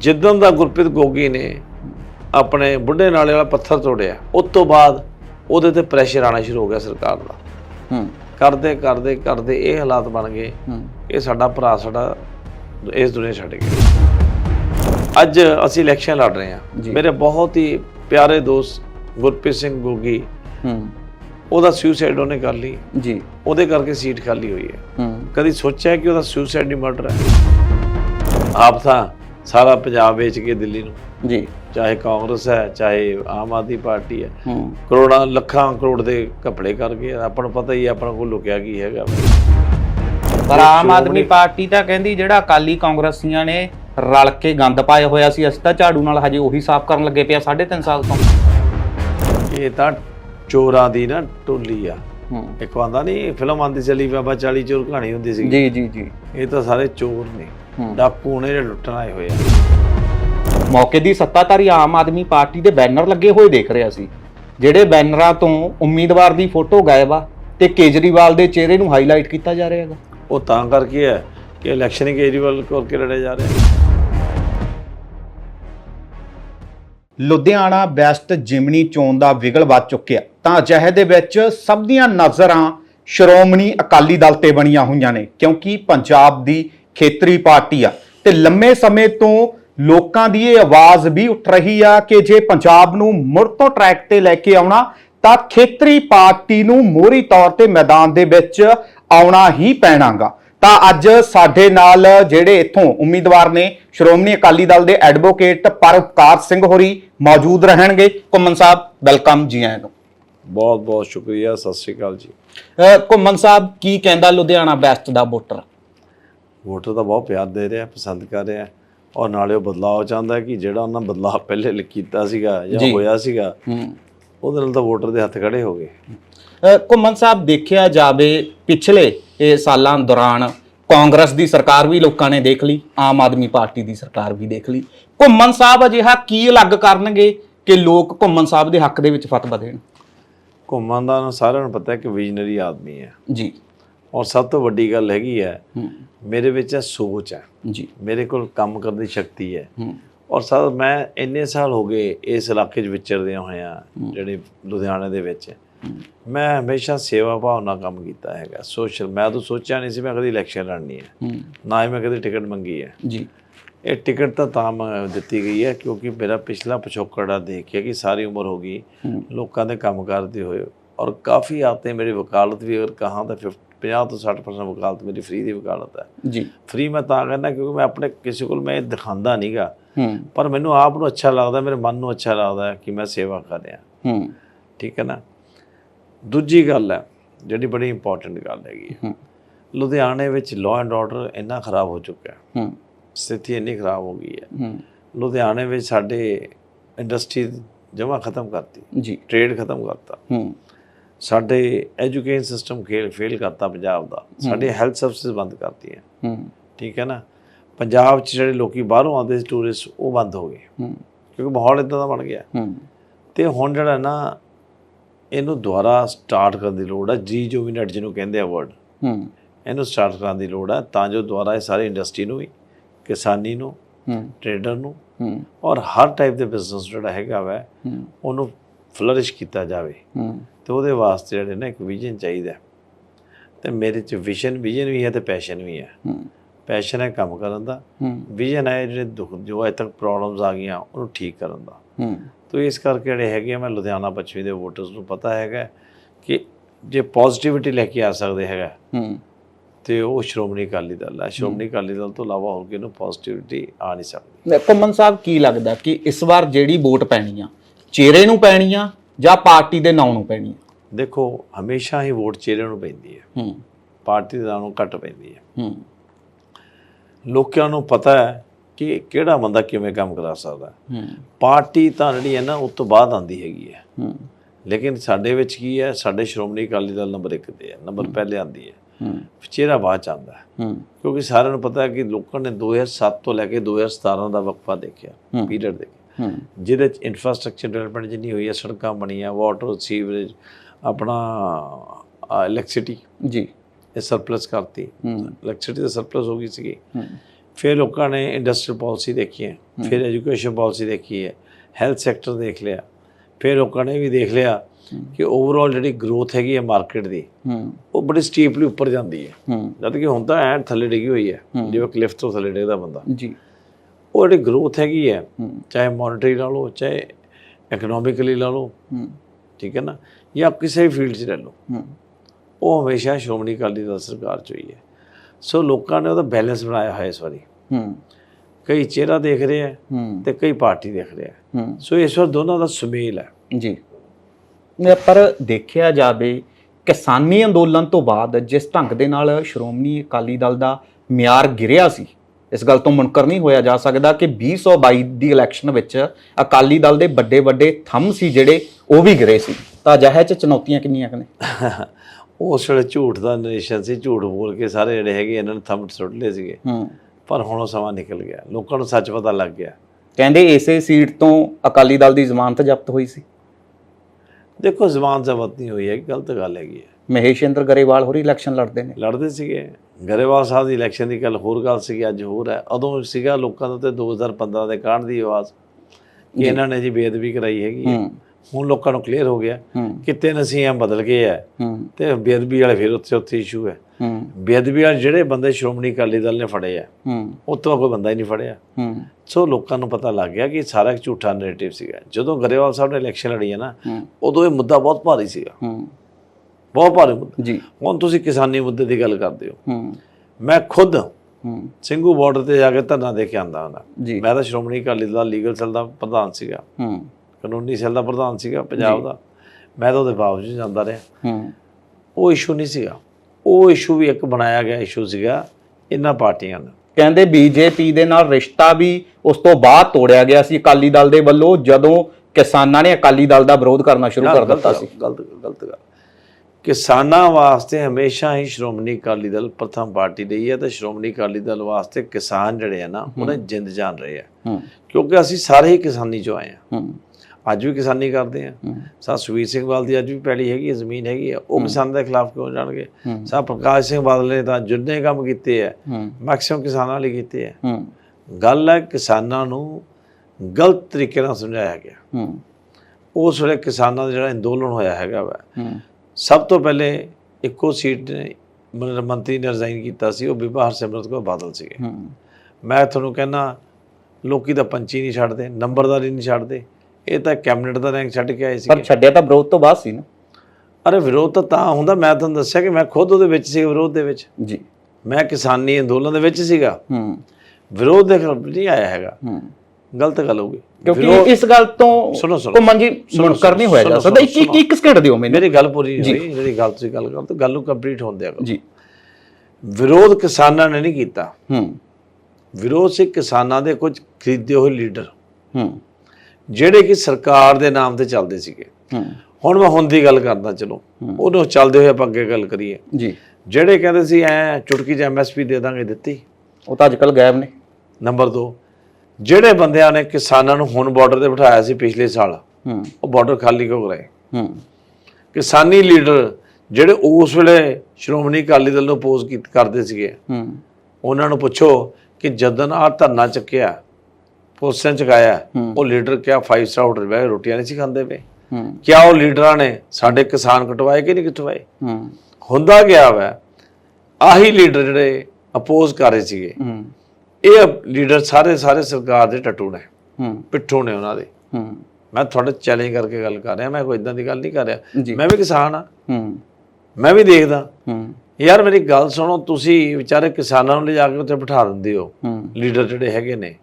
ਜਿੱਦਣ ਦਾ ਗੁਰਪ੍ਰੀਤ ਗੋਗੀ ਨੇ ਆਪਣੇ ਬੁੱਢੇ ਨਾਲੇ ਵਾਲਾ ਪੱਥਰ ਤੋੜਿਆ ਉਸ ਤੋਂ ਬਾਅਦ ਉਹਦੇ ਤੇ ਪ੍ਰੈਸ਼ਰ ਆਣਾ ਸ਼ੁਰੂ ਹੋ ਗਿਆ ਸਰਕਾਰ ਦਾ। ਹੂੰ। ਕਰਦੇ ਕਰਦੇ ਕਰਦੇ ਇਹ ਹਾਲਾਤ ਬਣ ਗਏ। ਹੂੰ। ਇਹ ਸਾਡਾ ਭਰਾ ਸਾਡਾ ਇਸ ਦੁਨੀਆ ਛੱਡ ਗਿਆ। ਅੱਜ ਅਸੀਂ ਇਲੈਕਸ਼ਨ ਲੜ ਰਹੇ ਹਾਂ। ਮੇਰੇ ਬਹੁਤ ਹੀ ਪਿਆਰੇ ਦੋਸਤ ਗੁਰਪ੍ਰੀਤ ਸਿੰਘ ਗੋਗੀ। ਹੂੰ। ਉਹਦਾ ਸੁਸਾਈਡ ਉਹਨੇ ਕਰ ਲਈ। ਜੀ। ਉਹਦੇ ਕਰਕੇ ਸੀਟ ਖਾਲੀ ਹੋਈ ਹੈ। ਹੂੰ। ਕਦੀ ਸੋਚਿਆ ਕਿ ਉਹਦਾ ਸੁਸਾਈਡ ਨਹੀਂ ਮਰਡਰ ਹੈ? ਆਪ ਤਾਂ ਸਾਰਾ ਪੰਜਾਬ ਵੇਚ ਕੇ ਦਿੱਲੀ ਨੂੰ। ਜੀ। ਚਾਹੇ ਕਾਂਗਰਸ ਹੈ ਚਾਹੇ ਆਮ ਆਦਮੀ ਪਾਰਟੀ ਹੈ। ਹੂੰ। ਕਰੋੜਾਂ ਲੱਖਾਂ ਕਰੋੜ ਦੇ ਕਪੜੇ ਕਰ ਗਏ। ਆਪਾਂ ਨੂੰ ਪਤਾ ਹੀ ਹੈ ਆਪਣਾ ਕੋਲ ਲੁਕਿਆ ਕੀ ਹੈਗਾ। ਪਰ ਆਮ ਆਦਮੀ ਪਾਰਟੀ ਤਾਂ ਕਹਿੰਦੀ ਜਿਹੜਾ ਅਕਾਲੀ ਕਾਂਗਰਸੀਆਂ ਨੇ ਰਲ ਕੇ ਗੰਦ ਪਾਇਆ ਹੋਇਆ ਸੀ ਅਸੀਂ ਤਾਂ ਝਾੜੂ ਨਾਲ ਹਜੇ ਉਹੀ ਸਾਫ਼ ਕਰਨ ਲੱਗੇ ਪਿਆ 3.5 ਸਾਲ ਤੋਂ। ਇਹ ਤਾਂ ਚੋਰਾਂ ਦੀ ਨਾ ਟੋਲੀ ਆ। ਹੂੰ। ਇੱਕ ਆਂਦਾ ਨਹੀਂ ਫਿਲਮ ਆਂਦੀ ਚੱਲੀ ਬਾਬਾ 40 ਚੋਰ ਕਹਾਣੀ ਹੁੰਦੀ ਸੀ ਜੀ ਜੀ ਜੀ। ਇਹ ਤਾਂ ਸਾਰੇ ਚੋਰ ਨੇ। ਡਾਕੂ ਨੇ ਜਿਹੜੇ ਲੁੱਟਣ ਆਏ ਹੋਏ ਆ। ਮੌਕੇ ਦੀ ਸੱਤਾਧਾਰੀ ਆਮ ਆਦਮੀ ਪਾਰਟੀ ਦੇ ਬੈਨਰ ਲੱਗੇ ਹੋਏ ਦੇਖ ਰਿਹਾ ਸੀ। ਜਿਹੜੇ ਬੈਨਰਾਂ ਤੋਂ ਉਮੀਦਵਾਰ ਦੀ ਫੋਟੋ ਗਾਇਬ ਆ ਤੇ ਕੇਜਰੀਵਾਲ ਦੇ ਚਿਹਰੇ ਨੂੰ ਹਾਈਲਾਈਟ ਕੀਤਾ ਜਾ ਰਿਹਾ ਹੈਗਾ। ਉਹ ਤਾਂ ਕਰਕੇ ਹੈ ਕਿ ਇਲੈਕਸ਼ਨ ਹੀ ਕੇਜਰੀਵਾਲ ਕਰਕੇ ਲੜੇ ਜਾ ਰਹੇ ਲੁਧਿਆਣਾ ਵੈਸਟ ਜਿਮਨੀ ਚੋਣ ਦਾ ਵਿਗਲ ਵੱਜ ਚੁੱਕਿਆ। ਤਾਂ ਅਜਿਹੇ ਦੇ ਵਿੱਚ ਸਭ ਦੀਆਂ ਨਜ਼ਰਾਂ ਸ਼੍ਰੋਮਣੀ ਅਕਾਲੀ ਦਲ ਤੇ ਬਣੀਆਂ ਹੋਈਆਂ ਨੇ ਕਿਉਂਕਿ ਪੰਜਾਬ ਦੀ ਖੇਤਰੀ ਪਾਰਟੀ ਆ। ਤੇ ਲੰਮੇ ਸਮੇਂ ਤੋਂ ਲੋਕਾਂ ਦੀ ਇਹ ਆਵਾਜ਼ ਵੀ ਉੱਠ ਰਹੀ ਆ ਕਿ ਜੇ ਪੰਜਾਬ ਨੂੰ ਮੁੜ ਤੋਂ ਟਰੈਕ ਤੇ ਲੈ ਕੇ ਆਉਣਾ ਤਾਂ ਖੇਤਰੀ ਪਾਰਟੀ ਨੂੰ ਮੋਹਰੀ ਤੌਰ ਤੇ ਮੈਦਾਨ ਦੇ ਵਿੱਚ ਆਉਣਾ ਹੀ ਪੈਣਾਗਾ। ਤਾਂ ਅੱਜ ਸਾਡੇ ਨਾਲ ਜਿਹੜੇ ਇੱਥੋਂ ਉਮੀਦਵਾਰ ਨੇ ਸ਼੍ਰੋਮਣੀ ਅਕਾਲੀ ਦਲ ਦੇ ਐਡਵੋਕੇਟ ਪਰਉਪਕਾਰ ਸਿੰਘ ਹੋਰੀ ਮੌਜੂਦ ਰਹਿਣਗੇ। ਘੁੰਮਨ ਸਾਹਿਬ ਵੈਲਕਮ ਜੀ ਆਇਆਂ ਨੂੰ। ਬਹੁਤ ਬਹੁਤ ਸ਼ੁਕਰੀਆ ਸਤਿ ਸ਼੍ਰੀ ਅਕਾਲ ਜੀ। ਘੁੰਮਨ ਸਾਹਿਬ ਕੀ ਕਹਿੰਦਾ ਲੁਧਿਆਣਾ ਵੈਸਟ ਦਾ ਵੋਟਰ? ਵੋਟਰ ਤਾਂ ਬਹੁਤ ਪਿਆਰ ਦੇ ਰਿਹਾ ਪਸੰਦ ਕਰ ਰਿਹਾ। ਔਰ ਨਾਲੇ ਉਹ ਬਦਲਾਅ ਚਾਹੁੰਦਾ ਕਿ ਜਿਹੜਾ ਉਹਨਾਂ ਬਦਲਾਅ ਪਹਿਲੇ ਕੀਤਾ ਸੀਗਾ ਜਾਂ। ਹੋਇਆ ਸੀਗਾ ਉਹਦੇ ਨਾਲ ਤਾਂ ਵੋਟਰ ਦੇ ਹੱਥ ਖੜੇ ਹੋ ਗਏ। ਘੁੰਮਨ ਸਾਹਿਬ ਦੇਖਿਆ ਜਾਵੇ ਪਿਛਲੇ ਇਹ ਸਾਲਾਂ ਦੌਰਾਨ ਕਾਂਗਰਸ ਦੀ ਸਰਕਾਰ ਵੀ ਲੋਕਾਂ ਨੇ ਦੇਖ ਲਈ ਆਮ ਆਦਮੀ ਪਾਰਟੀ ਦੀ ਸਰਕਾਰ ਵੀ ਦੇਖ ਲਈ। ਘੁੰਮਨ ਸਾਹਿਬ ਅਜਿਹਾ ਕੀ ਅਲੱਗ ਕਰਨਗੇ ਕਿ ਲੋਕ ਘੁੰਮਨ ਸਾਹਿਬ ਦੇ ਹੱਕ ਦੇ ਵਿੱਚ ਫਤਵਾ ਦੇਣ? ਘੁੰਮਣ ਦਾ ਸਾਰਿਆਂ ਨੂੰ ਪਤਾ ਹੈ ਕਿ ਵਿਜ਼ਨਰੀ ਆਦਮੀ ਹੈ। ਜੀ। ਔਰ ਸਭ ਤੋਂ ਵੱਡੀ ਗੱਲ ਹੈਗੀ ਹੈ ਮੇਰੇ ਵਿੱਚ ਹੈ ਸੋਚ ਹੈ। ਜੀ। ਮੇਰੇ ਕੋਲ ਕੰਮ ਕਰਨ ਦੀ ਸ਼ਕਤੀ ਹੈ। ਔਰ ਸਰ ਮੈਂ ਇੰਨੇ ਸਾਲ ਹੋ ਗਏ ਇਸ ਇਲਾਕੇ 'ਚ ਵਿਚਰਦੇ ਹੋਇਆ ਜਿਹੜੇ ਲੁਧਿਆਣੇ ਦੇ ਵਿੱਚ। ਮੈਂ ਹਮੇਸ਼ਾ ਸੇਵਾ ਭਾਵ ਨਾਲ ਕੰਮ ਕੀਤਾ ਹੈਗਾ ਸੋਸ਼ਲ। ਮੈਂ ਤਾਂ ਸੋਚਿਆ ਨਹੀਂ ਸੀ ਮੈਂ ਕਦੀ ਇਲੈਕਸ਼ਨ ਲੜਨੀ ਹੈ। ਨਾ ਹੀ ਮੈਂ ਕਦੀ ਟਿਕਟ ਮੰਗੀ ਹੈ। ਜੀ। ਇਹ ਟਿਕਟ ਤਾਂ ਤਾਂ ਦਿੱਤੀ ਗਈ ਹੈ ਕਿਉਂਕਿ ਮੇਰਾ ਪਿਛਲਾ ਪਿਛੋਕੜਾ ਦੇਖਿਆ ਕਿ ਸਾਰੀ ਉਮਰ ਹੋ ਗਈ। ਲੋਕਾਂ ਦੇ ਕੰਮ ਕਰਦੇ ਹੋਏ ਔਰ ਕਾਫੀ ਆਤੇ ਮੇਰੀ ਵਕਾਲਤ ਵੀ ਅਗਰ ਕਹਾਂ ਤਾਂ 50 ਤੋਂ 60% ਵਕਾਲਤ ਮੇਰੀ ਫ੍ਰੀ ਦੀ ਵਕਾਲਤ ਹੈ। ਜੀ। ਫ੍ਰੀ ਮੈਂ ਤਾਂ ਕਹਿੰਦਾ ਕਿਉਂਕਿ ਮੈਂ ਆਪਣੇ ਕਿਸੇ ਕੋਲ ਮੈਂ ਦਿਖਾਉਂਦਾ ਨਹੀਂਗਾ। ਹੂੰ। ਪਰ ਮੈਨੂੰ ਆਪ ਨੂੰ ਅੱਛਾ ਲੱਗਦਾ ਮੇਰੇ ਮਨ ਨੂੰ ਅੱਛਾ ਲੱਗਦਾ ਕਿ ਮੈਂ ਸੇਵਾ ਕਰ ਰਿਹਾ। ਹੂੰ। ਠੀਕ ਹੈ ਨਾ? ਦੂਜੀ ਗੱਲ ਹੈ ਜਿਹੜੀ ਬੜੀ ਇੰਪੋਰਟੈਂਟ ਗੱਲ ਹੈਗੀ ਹੈ। ਲੁਧਿਆਣੇ ਵਿੱਚ ਲਾਅ ਐਂਡ ਆਰਡਰ ਇੰਨਾ ਖਰਾਬ ਹੋ ਚੁੱਕਾ ਹੈ। ਹੂੰ। ਸਥਿਤੀ ਇੰਨੀ ਖਰਾਬ ਹੋ ਗਈ ਹੈ। ਹੂੰ। ਲੁਧਿਆਣੇ ਵਿੱਚ ਸਾਡੇ ਇੰਡਸਟਰੀ ਜਮਾ ਖਤਮ ਕਰਤੀ। ਜੀ। ਟ੍ਰੇਡ ਖਤਮ ਕਰਤਾ। ਹੂੰ। ਸਾਡੇ ਐਜੂਕੇਸ਼ਨ ਸਿਸਟਮ ਖੇਲ ਫੇਲ ਕਰਤਾ ਪੰਜਾਬ ਦਾ। ਸਾਡੇ ਹੈਲਥ ਸਰਵਿਸਿਜ਼ ਬੰਦ ਕਰਤੀਆਂ। ਹੂੰ। ਠੀਕ ਹੈ ਨਾ? ਪੰਜਾਬ 'ਚ ਜਿਹੜੇ ਲੋਕੀ ਬਾਹਰੋਂ ਆਉਂਦੇ ਸੀ ਟੂਰਿਸਟ ਉਹ ਬੰਦ ਹੋ ਗਏ। ਹੂੰ। ਕਿਉਂਕਿ ਮਾਹੌਲ ਇਦਾਂ ਦਾ ਬਣ ਗਿਆ। ਹੂੰ। ਤੇ ਹੁਣ ਜਿਹੜਾ ਨਾ ਇਹਨੂੰ ਦੁਬਾਰਾ ਸਟਾਰਟ ਕਰਨ ਦੀ ਲੋੜ ਹੈ ਜੀ ਜੋ ਵੀ ਨੈਟ ਜਿਹਨੂੰ ਕਹਿੰਦੇ ਆ ਵਰਡ ਹੂੰ। ਇਹਨੂੰ ਸਟਾਰਟ ਕਰਨ ਦੀ ਲੋੜ ਹੈ ਤਾਂ ਜੋ ਦੁਬਾਰਾ ਇਹ ਸਾਰੇ ਇੰਡਸਟਰੀ ਨੂੰ ਵੀ ਕਿਸਾਨੀ ਨੂੰ ਹੂੰ। ਟ੍ਰੇਡਰ ਨੂੰ ਹੂੰ। ਔਰ ਹਰ ਟਾਈਪ ਦੇ ਬਿਜ਼ਨਸ ਜਿਹੜਾ ਹੈਗਾ ਵੈ ਉਹਨੂੰ ਫਲਰਿਸ਼ ਕੀਤਾ ਜਾਵੇ। ਹੂੰ। ਤੇ ਉਹਦੇ ਵਾਸਤੇ ਜਿਹੜੇ ਨਾ ਇੱਕ ਵਿਜ਼ਨ ਚਾਹੀਦਾ। ਤੇ ਮੇਰੇ ਚ ਵਿਜ਼ਨ ਵਿਜ਼ਨ ਵੀ ਹੈ ਤੇ ਪੈਸ਼ਨ ਵੀ ਹੈ। ਹੂੰ। ਪੈਸ਼ਨ ਹੈ ਕੰਮ ਕਰਨ ਦਾ। ਹੂੰ। ਵਿਜ਼ਨ ਹੈ ਜਿਹੜੇ ਦੁੱਖ ਜੋ ਅਜੇ ਤੱਕ ਪ੍ਰੋਬਲਮਸ ਆ ਗਈਆਂ ਉਹਨੂੰ ਠੀਕ ਕਰਨ ਦਾ। ਹੂੰ। ਤੋ ਇਸ ਕਰਕੇ ਜਿਹੜੇ ਹੈਗੇ ਮੈਂ ਲੁਧਿਆਣਾ ਪੱਛਮੀ ਦੇ ਵੋਟਰਸ ਨੂੰ ਪਤਾ ਹੈਗਾ ਕਿ ਜੇ ਪੋਜ਼ਿਟਿਵਿਟੀ ਲੈ ਕੇ ਆ ਸਕਦੇ ਹੈਗਾ। ਹੂੰ। ਤੇ ਉਹ ਸ਼੍ਰੋਮਣੀ ਅਕਾਲੀ ਦਲ ਹੈ ਸ਼੍ਰੋਮਣੀ ਅਕਾਲੀ ਦਲ ਤੋਂ ਇਲਾਵਾ ਹੋਰ ਕਿਹਨੂੰ ਪੋਜ਼ਿਟਿਵਿਟੀ ਆ ਨਹੀਂ ਸਕਦੀ। ਘੁੰਮਨ ਸਾਹਿਬ ਕੀ ਲੱਗਦਾ ਕਿ ਇਸ ਵਾਰ ਜਿਹੜੀ ਵੋਟ ਪੈਣੀ ਆ ਚਿਹਰੇ ਨੂੰ ਪੈਣੀ ਆ ਜਾਂ ਪਾਰਟੀ ਦੇ ਨਾਂ ਨੂੰ ਪੈਣੀ ਆ ਦੇਖੋ ਹਮੇਸ਼ਾ ਹੀ ਵੋਟ ਚਿਹਰੇ ਨੂੰ ਪੈਂਦੀ ਹੈ। ਹੂੰ। ਪਾਰਟੀ ਦੇ ਨਾਲੋਂ ਘੱਟ ਪੈਂਦੀ ਹੈ। ਹੂੰ। ਲੋਕਾਂ ਨੂੰ ਪਤਾ ਹੈ ਕਿ ਕਿਹੜਾ ਬੰਦਾ ਕਿਵੇਂ ਕੰਮ ਕਰਾ ਸਕਦਾ ਹੈ। ਪਾਰਟੀ ਤਾਂ ਜਿਹੜੀ ਹੈ ਨਾ ਉਸ ਤੋਂ ਬਾਅਦ ਆਂਦੀ ਹੈਗੀ ਹੈ। ਹੂੰ। ਲੇਕਿਨ ਸਾਡੇ ਵਿੱਚ ਕੀ ਹੈ ਸਾਡੇ ਸ਼੍ਰੋਮਣੀ ਅਕਾਲੀ ਦਲ ਨੰਬਰ 1 ਤੇ ਹੈ ਨੰਬਰ ਪਹਿਲੇ ਆਂਦੀ ਹੈ। ਹੂੰ। ਚਿਹਰਾ ਬਾਅਦ ਚ ਆਉਂਦਾ ਹੈ। ਹੂੰ। ਕਿਉਂਕਿ ਸਾਰਿਆਂ ਨੂੰ ਪਤਾ ਹੈ ਕਿ ਲੋਕਾਂ ਨੇ 2007 ਤੋਂ ਲੈ ਕੇ 2017 ਦਾ ਵਕਫਾ ਦੇਖਿਆ। ਪੀਰੀਅਡ ਦੇਖਿਆ। ਜਿਹਦੇ ਚ ਇਨਫਰਾਸਟ੍ਰਕਚਰ ਡਿਵੈਲਪਮੈਂਟ ਜਿੰਨੀ ਹੋਈ ਹੈ ਸੜਕਾਂ ਬਣੀਆਂ ਵਾਟਰ ਸੀਵਰੇਜ ਆਪਣਾ ਇਲੈਕਟ੍ਰਿਸਿਟੀ ਜੀ। ਇਹ ਸਰਪਲਸ ਕਰਤੀ। ਇਲੈਕਟ੍ਰਿਸਿਟੀ ਦਾ ਸਰਪਲਸ ਹੋ ਗਈ ਸੀਗੀ। ਫਿਰ ਲੋਕਾਂ ਨੇ ਇੰਡਸਟਰੀਅਲ ਪਾਲਿਸੀ ਦੇਖੀ ਹੈ। ਫਿਰ ਐਜੂਕੇਸ਼ਨ ਪਾਲਿਸੀ ਦੇਖੀ ਹੈ। ਹੈਲਥ ਸੈਕਟਰ ਦੇਖ ਲਿਆ। ਫਿਰ ਲੋਕਾਂ ਨੇ ਵੀ ਦੇਖ ਲਿਆ ਕਿ ਓਵਰਆਲ ਜਿਹੜੀ ਗਰੋਥ ਹੈਗੀ ਹੈ ਮਾਰਕੀਟ ਦੀ ਉਹ ਬੜੀ ਸਟੀਪਲੀ ਉੱਪਰ ਜਾਂਦੀ ਹੈ। ਹੂੰ। ਜਦ ਕਿ ਹੁਣ ਤਾਂ ਐ ਥੱਲੇ ਡਿੱਗੀ ਹੋਈ ਹੈ। ਜਿਵੇਂ ਕਲਿਫ ਤੋਂ ਥੱਲੇ ਡਿੱਗਦਾ ਬੰਦਾ। ਜੀ। ਉਹ ਜਿਹੜੀ ਗਰੋਥ ਹੈਗੀ ਹੈ ਚਾਹੇ ਮੋਨਟਰੀ ਲਾ ਲਓ ਚਾਹੇ ਇਕਨੋਮਿਕਲੀ ਲਾ ਲਓ ਠੀਕ ਹੈ ਨਾ ਜਾਂ ਕਿਸੇ ਵੀ ਫੀਲਡ 'ਚ ਲੈ ਲਓ ਉਹ ਹਮੇਸ਼ਾ ਸ਼੍ਰੋਮਣੀ ਅਕਾਲੀ ਦਲ ਸਰਕਾਰ 'ਚ ਹੋਈ ਹੈ। ਸੋ ਲੋਕਾਂ ਨੇ ਉਹਦਾ ਬੈਲੈਂਸ ਬਣਾਇਆ ਹੋਇਆ ਇਸ ਵਾਰੀ। ਕਈ ਚਿਹਰਾ ਦੇਖ ਰਹੇ ਹੂੰ ਤੇ ਕਈ ਪਾਰਟੀ ਦੇਖ ਰਹੇ ਹੂੰ। ਸੋ ਇਸ ਵਾਰ ਦੋਨਾਂ ਦਾ ਸੁਮੇਲ ਹੈ। ਜੀ। ਪਰ ਦੇਖਿਆ ਜਾਵੇ ਕਿਸਾਨੀ ਅੰਦੋਲਨ ਤੋਂ ਬਾਅਦ ਜਿਸ ਢੰਗ ਦੇ ਨਾਲ ਸ਼੍ਰੋਮਣੀ ਅਕਾਲੀ ਦਲ ਦਾ ਮਿਆਰ ਗਿਰਿਆ ਸੀ ਇਸ ਗੱਲ ਤੋਂ ਮੁਨਕਰ ਨਹੀਂ ਹੋਇਆ ਜਾ ਸਕਦਾ ਕਿ 2022 ਦੀ ਇਲੈਕਸ਼ਨ ਵਿੱਚ ਅਕਾਲੀ ਦਲ ਦੇ ਵੱਡੇ ਵੱਡੇ ਥੰਮ ਸੀ ਜਿਹੜੇ ਉਹ ਵੀ ਗਿਰੇ ਸੀ। ਤਾਂ ਅਜਿਹੇ ਚ ਚੁਣੌਤੀਆਂ ਕਿੰਨੀਆਂ ਕੁ ਨੇ? ਉਸ ਵੇਲੇ ਝੂਠ ਦਾ ਨਰੇਸ਼ਨ ਸੀ ਝੂਠ ਬੋਲ ਕੇ ਸਾਰੇ ਜਿਹੜੇ ਹੈਗੇ ਇਹਨਾਂ ਨੇ ਥੰਮ ਸੁੱਟ ਲਏ ਸੀਗੇ। ਪਰ ਹੁਣ ਉਹ ਸਮਾਂ ਨਿਕਲ ਗਿਆ ਲੋਕਾਂ ਨੂੰ ਸੱਚ ਪਤਾ ਲੱਗ ਗਿਆ। ਕਹਿੰਦੇ ਇਸੇ ਸੀਟ ਤੋਂ ਅਕਾਲੀ ਦਲ ਦੀ ਜ਼ਮਾਨਤ ਜ਼ਬਤ ਹੋਈ ਸੀ। ਦੇਖੋ ਜ਼ਬਾਨ ਜ਼ਬਤ ਨਹੀਂ ਹੋਈ ਹੈ ਗਲਤ ਗੱਲ ਹੈਗੀ ਹੈ। ਮਹੇਸ਼ਿੰਦਰ ਗਰੇਵਾਲ ਹੋਰੀ ਇਲੈਕਸ਼ਨ ਲੜਦੇ ਨੇ। ਲੜਦੇ ਸੀਗੇ। ਗਰੇਵਾਲ ਸਾਹਿਬ ਦੀ ਇਲੈਕਸ਼ਨ ਦੀ ਗੱਲ ਹੋਰ ਗੱਲ ਸੀਗੀ ਅੱਜ ਹੋਰ ਹੈ। ਉਦੋਂ ਸੀਗਾ ਲੋਕਾਂ ਦੇ ਉੱਤੇ 2015 ਦੇ ਕਾਂਡ ਦੀ ਆਵਾਜ਼ ਕਿ ਇਹਨਾਂ ਨੇ ਜੀ ਬੇਅਦਬੀ ਕਰਾਈ ਹੈਗੀ ਹੈ। ਹੁਣ ਲੋਕਾਂ ਨੂੰ ਕਲੀਅਰ ਹੋ ਗਿਆ ਕਿਤੇ ਨਸੀਆਂ ਬਦਲ ਗਏ ਹੂੰ ਤੇ ਬੇਅਦਬੀ ਵਾਲੇ ਫਿਰ ਉੱਥੇ ਉੱਥੇ ਇਸ਼ੂ ਹੈ। ਬੇਅਦਬੀ ਵਾਲੇ ਜਿਹੜੇ ਬੰਦੇ ਸ਼੍ਰੋਮਣੀ ਅਕਾਲੀ ਦਲ ਨੇ ਫੜੇ ਆ ਹੂੰ। ਉਹ ਤੋਂ ਕੋਈ ਬੰਦਾ ਹੀ ਨਹੀਂ ਫੜਿਆ। ਸੋ ਲੋਕਾਂ ਨੂੰ ਪਤਾ ਲੱਗ ਗਿਆ ਕਿ ਸਾਰਾ ਇੱਕ ਝੂਠਾ ਨੈਰੇਟਿਵ ਸੀਗਾ। ਜਦੋਂ ਗਰੇਵਾਲ ਸਾਹਿਬ ਨੇ ਇਲੈਕਸ਼ਨ ਲੜੀ ਹੈ ਨਾ ਉਦੋਂ ਇਹ ਮੁੱਦਾ ਬਹੁਤ ਭਾਰੀ ਸੀਗਾ। ਬਹੁਤ ਭਾਰੀ ਮੁੱਦਾ। ਜੀ। ਹੁਣ ਤੁਸੀਂ ਕਿਸਾਨੀ ਮੁੱਦੇ ਦੀ ਗੱਲ ਕਰਦੇ ਹੋ। ਹੂੰ। ਮੈਂ ਖੁਦ ਹੂੰ। ਸਿੰਘੂ ਬਾਰਡਰ ਤੇ ਜਾ ਕੇ ਧਰਨਾ ਦੇ ਕੇ ਆਂਦਾ ਹੁੰਦਾ। ਮੈਂ ਤਾਂ ਸ਼੍ਰੋਮਣੀ ਅਕਾਲੀ ਦਲ ਲੀਗਲ ਸੈੱਲ ਦਾ ਪ੍ਰਧਾਨ ਸੀਗਾ। ਹੂੰ। ਕਾਨੂੰਨੀ ਸੈੱਲ ਦਾ ਪ੍ਰਧਾਨ ਸੀਗਾ ਪੰਜਾਬ ਦਾ। ਮੈਂ ਤਾਂ ਉਹਦੇ ਬਾਵਜੂਦ ਜਾਂਦਾ ਰਿਹਾ। ਹੂੰ। ਉਹ ਇਸ਼ੂ ਨਹੀਂ ਸੀਗਾ। ਉਹ ਇਸ਼ੂ ਵੀ ਇੱਕ ਬਣਾਇਆ ਗਿਆ ਇਸ਼ੂ ਸੀਗਾ ਇਹਨਾਂ ਪਾਰਟੀਆਂ ਨੇ ਕਹਿੰਦੇ ਬੀਜੇਪੀ ਦੇ ਨਾਲ ਰਿਸ਼ਤਾ ਵੀ ਉਸ ਤੋਂ ਬਾਅਦ ਤੋੜਿਆ ਗਿਆ ਸੀ। ਅਕਾਲੀ ਦਲ ਦੇ ਵੱਲੋਂ ਜਦੋਂ ਕਿਸਾਨਾਂ ਨੇ ਅਕਾਲੀ ਦਲ ਦਾ ਵਿਰੋਧ ਕਰਨਾ ਸ਼ੁਰੂ ਕਰ ਦਿੱਤਾ ਸੀ। ਗਲਤ ਗਲਤ ਗੱਲ। ਕਿਸਾਨਾਂ ਵਾਸਤੇ ਹਮੇਸ਼ਾ ਹੀ ਸ਼੍ਰੋਮਣੀ ਅਕਾਲੀ ਦਲ ਪ੍ਰਥਮ ਪਾਰਟੀ ਰਹੀ ਹੈ ਤੇ ਸ਼੍ਰੋਮਣੀ ਅਕਾਲੀ ਦਲ ਵਾਸਤੇ ਕਿਸਾਨ ਜਿਹੜੇ ਆ ਨਾ ਉਹਨੇ ਜਿੰਦ ਜਾਨ ਰਹੇ ਆ। ਕਿਉਂਕਿ ਅਸੀਂ ਸਾਰੇ ਹੀ ਕਿਸਾਨੀ ਚੋਂ ਆਏ ਆ। ਅੱਜ ਵੀ ਕਿਸਾਨੀ ਕਰਦੇ ਆ। ਸਾ ਸੁਵੀਰ ਸਿੰਘ ਬਾਦਲ ਦੀ ਅੱਜ ਵੀ ਪੈਲੀ ਹੈਗੀ ਹੈ ਜ਼ਮੀਨ ਹੈਗੀ ਆ ਉਹ ਕਿਸਾਨ ਦੇ ਖਿਲਾਫ ਕਿਉਂ ਜਾਣਗੇ। ਸਾ ਪ੍ਰਕਾਸ਼ ਸਿੰਘ ਬਾਦਲ ਨੇ ਤਾਂ ਜਿੰਨੇ ਕੰਮ ਕੀਤੇ ਆ ਮੈਕਸਿਮਮ ਕਿਸਾਨਾਂ ਲਈ ਕੀਤੇ ਆ। ਗੱਲ ਹੈ ਕਿਸਾਨਾਂ ਨੂੰ ਗਲਤ ਤਰੀਕੇ ਨਾਲ ਸਮਝਾਇਆ ਗਿਆ। ਉਸ ਵੇਲੇ ਕਿਸਾਨਾਂ ਦਾ ਜਿਹੜਾ ਅੰਦੋਲਨ ਹੋਇਆ ਹੈਗਾ ਵਾ ਸਭ ਤੋਂ ਪਹਿਲੇ ਇੱਕੋ ਸੀਟ ਨੇ ਮੰਤਰੀ ਨੇ ਰਿਜ਼ਾਈਨ ਕੀਤਾ ਸੀ ਉਹ ਬੀਬਾ ਹਰਸਿਮਰਤ ਕੌਰ ਬਾਦਲ ਸੀਗੇ। ਮੈਂ ਤੁਹਾਨੂੰ ਕਹਿੰਦਾ ਲੋਕੀ ਤਾਂ ਪੰਚੀ ਨਹੀਂ ਛੱਡਦੇ ਨੰਬਰਦਾਰੀ ਨਹੀਂ ਛੱਡਦੇ ਇਹ ਤਾਂ ਕੈਬਨਿਟ ਦਾ ਰੈਂਕ ਛੱਡ ਕੇ ਆਏ ਸੀ ਪਰ ਛੱਡਿਆ ਤਾਂ ਵਿਰੋਧ ਤੋਂ ਬਾਅਦ ਸੀ ਨਾ। ਅਰੇ ਵਿਰੋਧ ਤਾਂ ਤਾਂ ਹੁੰਦਾ ਮੈਂ ਤੁਹਾਨੂੰ ਦੱਸਿਆ ਕਿ ਮੈਂ ਖੁਦ ਉਹਦੇ ਵਿੱਚ ਸੀ ਵਿਰੋਧ ਦੇ ਵਿੱਚ। ਜੀ। ਮੈਂ ਕਿਸਾਨੀ ਅੰਦੋਲਨ ਦੇ ਵਿੱਚ ਸੀਗਾ। ਹੂੰ। ਵਿਰੋਧ ਦੇ ਖਿਲਾਫ ਨਹੀਂ ਆਇਆ ਹੈਗਾ। ਹੂੰ। ਗਲਤ ਗੱਲ ਹੋ ਗਈ। ਕਿਉਂਕਿ ਇਸ ਗੱਲ ਤੋਂ ਸੁਣੋ, ਸੁਣੋ। ਘੁੰਮਣ ਜੀ ਮੁਨਕਰ ਨਹੀਂ ਹੋਇਆ ਜਾ ਸਕਦਾ ਇੱਕ ਇੱਕ ਇੱਕ ਸਕਿੰਟ ਦਿਓ ਮੈਨੂੰ। ਮੇਰੀ ਗੱਲ ਪੂਰੀ ਨਹੀਂ ਹੋਈ ਜਿਹੜੀ ਗੱਲ ਤੁਸੀਂ ਗੱਲ ਕਰਦੇ ਗੱਲ ਨੂੰ ਕੰਪਲੀਟ ਹੋਣ ਦਿਆ ਕਰੋ। ਜੀ। ਵਿਰੋਧ ਕਿਸਾਨਾਂ ਨੇ ਨਹੀਂ ਕੀਤਾ। ਹੂੰ। ਵਿਰੋਧ ਸੀ ਕਿਸਾਨਾਂ ਦੇ ਕੁਝ ਖਰੀਦੇ ਹੋਏ ਲੀਡਰ। ਹੂੰ। ਜਿਹੜੇ ਕਿ ਸਰਕਾਰ ਦੇ ਨਾਮ ਤੇ ਚੱਲਦੇ ਸੀਗੇ। ਹੂੰ। ਹੁਣ ਮੈਂ ਹੁਣ ਦੀ ਗੱਲ ਕਰਦਾ ਚਲੋ। ਉਹਨੂੰ ਚੱਲਦੇ ਹੋਏ ਆਪਾਂ ਅੱਗੇ ਗੱਲ ਕਰੀਏ। ਜੀ। ਜਿਹੜੇ ਕਹਿੰਦੇ ਸੀ ਐ ਚੁਟਕੀ ਚ ਐਮਐਸਪੀ ਦੇ ਦਾਂਗੇ ਦਿੱਤੀ। ਉਹ ਤਾਂ ਅੱਜਕੱਲ ਗਾਇਬ ਨੇ। ਨੰਬਰ 2 ਜਿਹੜੇ ਬੰਦਿਆਂ ਨੇ ਕਿਸਾਨਾਂ ਨੂੰ ਹੁਣ ਬਾਰਡਰ ਤੇ ਬਿਠਾਇਆ ਸੀ ਪਿਛਲੇ ਸਾਲ ਹੂੰ। ਉਹ ਬਾਰਡਰ ਖਾਲੀ ਕਿਉਂ ਕਰਾਏ? ਹੂੰ। ਕਿਸਾਨੀ ਲੀਡਰ ਜਿਹੜੇ ਉਸ ਵੇਲੇ ਸ਼੍ਰੋਮਣੀ ਅਕਾਲੀ ਦਲ ਨੂੰ ਅਪੋਜ਼ ਕਰਦੇ ਸੀਗੇ ਹੂੰ। ਉਹਨਾਂ ਨੂੰ ਪੁੱਛੋ ਕਿ ਜਦਨ ਆ ਧਰਨਾ ਚੱਕਿਆ ਪੋਸਟਾਂ ਚਕਾਇਆ। ਉਹ ਲੀਡਰ ਕਿਆ 5 ਸਟਾਰ ਹੋਟਲ ਬੈ ਰੋਟੀਆਂ ਨਹੀਂ ਸੀ ਖਾਂਦੇ ਪਏ? ਹੂੰ। ਕਿਆ ਉਹ ਲੀਡਰਾਂ ਨੇ ਸਾਡੇ ਕਿਸਾਨ ਕਟਵਾਏ ਕਿ ਨਹੀਂ ਕਟਵਾਏ? ਹੂੰ। ਹੁੰਦਾ ਗਿਆ ਵਾ ਆਹੀ ਲੀਡਰ ਜਿਹੜੇ ਅਪੋਜ਼ ਕਰ ਰਹੇ ਸੀਗੇ ਇਹ ਲੀਡਰ ਸਾਰੇ ਸਾਰੇ ਸਰਕਾਰ ਦੇ ਟੱਟੂ ਨੇ। ਹੂੰ। ਪਿੱਠੂ ਨੇ ਉਹਨਾਂ ਦੇ। ਹੂੰ। ਮੈਂ ਤੁਹਾਡੇ ਚੈਲੰਜ ਕਰਕੇ ਗੱਲ ਕਰ ਰਿਹਾ ਮੈਂ ਕੋਈ ਇਦਾਂ ਦੀ ਗੱਲ ਨਹੀਂ ਕਰ ਰਿਹਾ। ਮੈਂ ਵੀ ਕਿਸਾਨ ਆ ਹੂੰ। ਮੈਂ ਵੀ ਦੇਖਦਾ। ਹੂੰ। ਯਾਰ ਮੇਰੀ ਗੱਲ ਸੁਣੋ ਤੁਸੀਂ ਵਿਚਾਰੇ ਕਿਸਾਨਾਂ ਨੂੰ ਲਿਜਾ ਕੇ ਉੱਥੇ ਬਿਠਾ ਦਿੰਦੇ ਹੋ। ਲੀਡਰ ਜਿਹੜੇ ਹੈਗੇ ਨੇ।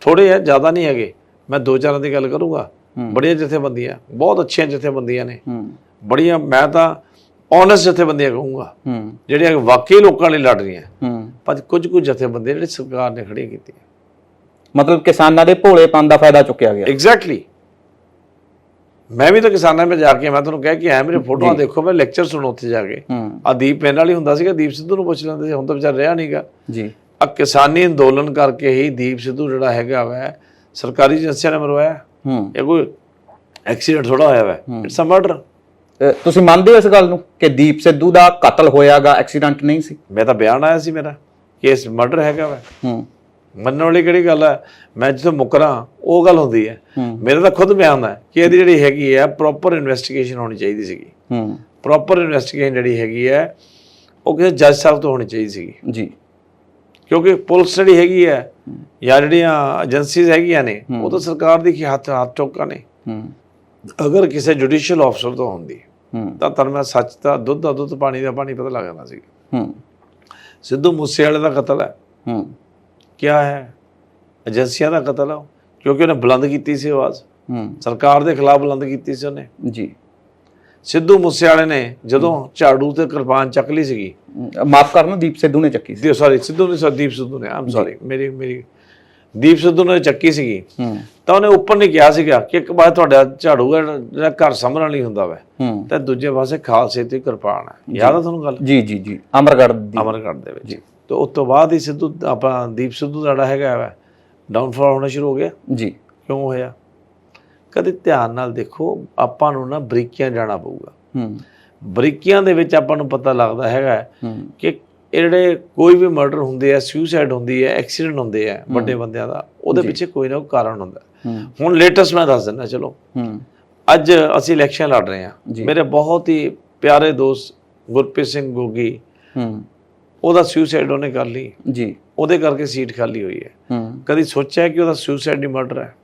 ਥੋੜੇ ਆ ਜ਼ਿਆਦਾ ਨਹੀਂ ਹੈਗੇ। ਮੈਂ ਦੋ ਚਾਰਾਂ ਦੀ ਗੱਲ ਕਰੂੰਗਾ। ਬੜੀਆਂ ਜਥੇਬੰਦੀਆਂ ਬਹੁਤ ਅੱਛੀਆਂ ਜਥੇਬੰਦੀਆਂ ਨੇ। ਬੜੀਆਂ ਮੈਂ ਤਾਂ ਓਨੈਸਟ ਜਥੇਬੰਦੀਆਂ ਕਹੂੰਗਾ। ਹੂੰ। ਜਿਹੜੀਆਂ ਵਾਕਈ ਲੋਕਾਂ ਲਈ ਲੜ ਰਹੀਆਂ। ਹੂੰ। ਪਰ ਕੁਝ ਕੁਝ ਜਥੇਬੰਦੀਆਂ ਜਿਹੜੇ ਸਰਕਾਰ ਨੇ ਖੜੀਆਂ ਕੀਤੀਆਂ। ਮਤਲਬ ਕਿਸਾਨਾਂ ਦੇ ਭੋਲੇਪਨ ਦਾ ਫਾਇਦਾ ਚੁੱਕਿਆ ਗਿਆ। ਐਗਜ਼ੈਕਟਲੀ ਮੈਂ ਵੀ ਤਾਂ ਕਿਸਾਨਾਂ ਵਿੱਚ ਜਾ ਕੇ ਮੈਂ ਤੁਹਾਨੂੰ ਕਹਿ ਕੇ ਆਇਆ ਮੇਰੇ ਫੋਟੋਆਂ ਦੇਖੋ ਮੈਂ ਲੈਕਚਰ ਸੁਣੋ ਉੱਥੇ ਜਾ ਕੇ। ਆ ਦੀਪ ਪੈਨ ਵਾਲੀ ਹੁੰਦਾ ਸੀਗਾ ਦੀਪ ਸਿੱਧੂ ਨੂੰ ਪੁੱਛ ਲੈਂਦੇ ਸੀ। ਹੁਣ ਤਾਂ ਵਿਚਾਰ ਰਿਹਾ ਨਹੀਂਗਾ ਜੀ। ਆ ਕਿਸਾਨੀ ਅੰਦੋਲਨ ਕਰਕੇ ਹੀ ਦੀਪ ਸਿੱਧੂ ਜਿਹੜਾ ਹੈਗਾ ਵਾ ਸਰਕਾਰੀ ਏਜੰਸੀਆਂ ਨੇ ਮਰਵਾਇਆ। ਹੂੰ। ਇਹ ਕੋਈ ਐਕਸੀਡੈਂਟ ਥੋੜਾ ਹੋਇਆ ਵਾ। ਇਟਸ ਅ ਮਰਡਰ ਤੁਸੀਂ ਮੰਨਦੇ ਹੋ ਇਸ ਗੱਲ ਨੂੰ ਕਿ ਦੀਪ ਸਿੱਧੂ ਦਾ ਕਤਲ ਹੋਇਆਗਾ ਐਕਸੀਡੈਂਟ ਨਹੀਂ ਸੀ? ਮੈਂ ਤਾਂ ਬਿਆਨ ਆਇਆ ਸੀ ਮੇਰਾ ਕਿ ਇਸ ਮਰਡਰ ਹੈਗਾ ਵਾ। ਹੂੰ। ਮੰਨਣ ਵਾਲੀ ਕਿਹੜੀ ਗੱਲ ਹੈ ਮੈਂ ਜਿੱਥੇ ਮੁਕਰਾਂ ਉਹ ਗੱਲ ਹੁੰਦੀ ਹੈ। ਮੇਰਾ ਤਾਂ ਖੁਦ ਬਿਆਨ ਹੈ ਕਿ ਇਹਦੀ ਜਿਹੜੀ ਹੈਗੀ ਹੈ ਪ੍ਰੋਪਰ ਇਨਵੈਸਟੀਗੇਸ਼ਨ ਹੋਣੀ ਚਾਹੀਦੀ ਸੀਗੀ। ਹੂੰ। ਪ੍ਰੋਪਰ ਇਨਵੈਸਟੀਗੇਸ਼ਨ ਜਿਹੜੀ ਹੈਗੀ ਹੈ ਉਹ ਕਿਸੇ ਜੱਜ ਸਾਹਿਬ ਤੋਂ ਹੋਣੀ ਚਾਹੀਦੀ ਸੀਗੀ। ਜੀ। ਕਿਉਂਕਿ ਪੁਲਿਸ ਜਿਹੜੀ ਹੈਗੀ ਹੈ। ਜਾਂ ਜਿਹੜੀਆਂ ਏਜੰਸੀਜ਼ ਹੈਗੀਆਂ ਨੇ ਉਹ ਤਾਂ ਸਰਕਾਰ ਦੀ ਹੱਥ ਹੱਥ ਚੌਕਾ ਨੇ। ਹੂੰ। ਅਗਰ ਕਿਸੇ ਜੁਡੀਸ਼ੀਅਲ ਅਫਸਰ ਤੋਂ ਹੁੰਦੀ ਤਾਂ ਤੁਹਾਨੂੰ ਮੈਂ ਸੱਚ ਦਾ ਦੁੱਧ ਦਾ ਦੁੱਧ ਪਾਣੀ ਦਾ ਪਾਣੀ ਪਤਾ ਲੱਗ ਜਾਣਾ ਸੀ। ਹੂੰ। ਸਿੱਧੂ ਮੂਸੇਵਾਲੇ ਦਾ ਕਤਲ ਹੈ। ਹੂੰ। ਹੈ? ਏਜੰਸੀਆਂ ਦਾ ਕਤਲ ਹੈ। ਕਿਉਂਕਿ ਉਹਨੇ ਬੁਲੰਦ ਕੀਤੀ ਸੀ ਆਵਾਜ਼। ਹੂੰ। ਸਰਕਾਰ ਦੇ ਖਿਲਾਫ ਬੁਲੰਦ ਕੀਤੀ ਸੀ ਉਹਨੇ। ਜੀ। ਸਿੱਧੂ ਮੂਸੇਵਾਲੇ ਨੇ ਜਦੋਂ ਝਾੜੂ ਤੇ ਕਿਰਪਾਨ ਚੱਕ ਲਈ ਸੀਗੀ। ਮਾਫ ਕਰਨਾ ਦੀਪ ਸਿੱਧੂ ਨੇ ਚੱਕੀ ਸੀ। ਸੌਰੀ ਸਿੱਧੂ ਨੇ ਦੀਪ ਸਿੱਧੂ ਨੇ। ਆਮ ਸੌਰੀ ਮੇਰੀ ਮੇਰੀ ਦੀਪ ਸਿੱਧੂ ਨੇ ਚੱਕੀ ਸੀਗੀ। ਤਾਂ ਉਹਨੇ ਉੱਪਰ ਨਹੀਂ ਕਿਹਾ ਸੀਗਾ ਕਿ ਇੱਕ ਵਾਰ ਤੁਹਾਡਾ ਝਾੜੂ ਹੈ ਜਿਹੜਾ ਘਰ ਸੰਭਲਣ ਲਈ ਹੁੰਦਾ ਵੈ। ਤੇ ਦੂਜੇ ਪਾਸੇ ਖਾਲਸੇ ਤੇ ਕਿਰਪਾਨ ਹੈ। ਯਾਦ ਆ ਤੁਹਾਨੂੰ ਗੱਲ? ਜੀ ਜੀ ਜੀ। ਅਮਰਗੜ੍ਹ ਦੀ। ਅਮਰਗੜ੍ਹ ਦੇ ਵਿੱਚ। ਤੇ ਉਸ ਤੋਂ ਬਾਅਦ ਹੀ ਸਿੱਧੂ ਆਪਣਾ ਦੀਪ ਸਿੱਧੂ ਦਾ ਜਿਹੜਾ ਹੈਗਾ ਵੈ ਡਾਊਨਫਾਲ ਹੋਣਾ ਸ਼ੁਰੂ ਹੋ ਗਿਆ। ਜੀ। ਕਿਉਂ ਹੋਇਆ? ਕਦੇ ਧਿਆਨ ਨਾਲ ਦੇਖੋ ਆਪਾਂ ਨੂੰ ਨਾ ਬਰੀਕੀਆਂ ਜਾਣਾ ਪਊਗਾ। ਹੂੰ। ਬਰੀਕੀਆਂ ਦੇ ਵਿੱਚ ਆਪਾਂ ਨੂੰ ਪਤਾ ਲੱਗਦਾ ਹੈਗਾ ਕਿ ਇਹ ਜਿਹੜੇ ਕੋਈ ਵੀ ਮਰਡਰ ਹੁੰਦੇ ਆ ਸੁਸਾਈਡ ਹੁੰਦੀ ਹੈ ਐਕਸੀਡੈਂਟ ਹੁੰਦੇ ਆ ਵੱਡੇ ਬੰਦਿਆਂ ਦਾ ਉਹਦੇ ਪਿੱਛੇ ਕੋਈ ਨਾ ਕੋਈ ਕਾਰਨ ਹੁੰਦਾ। ਹੁਣ ਲੇਟੈਸਟ ਮੈਂ ਦੱਸ ਦਿੰਦਾ ਚਲੋ। ਅੱਜ ਅਸੀਂ ਇਲੈਕਸ਼ਨ ਲੜ ਰਹੇ ਹਾਂ। ਮੇਰੇ ਬਹੁਤ ਹੀ ਪਿਆਰੇ ਦੋਸਤ ਗੁਰਪ੍ਰੀਤ ਸਿੰਘ ਗੋਗੀ ਉਹਦਾ ਸੁਸਾਈਡ ਉਹਨੇ ਕਰ ਲਈ। ਜੀ। ਉਹਦੇ ਕਰਕੇ ਸੀਟ ਖਾਲੀ ਹੋਈ ਹੈ। ਕਦੀ ਸੋਚਿਆ ਕਿ ਉਹਦਾ ਸੁਸਾਈਡ ਨਹੀਂ ਮਰਡਰ ਹੈ?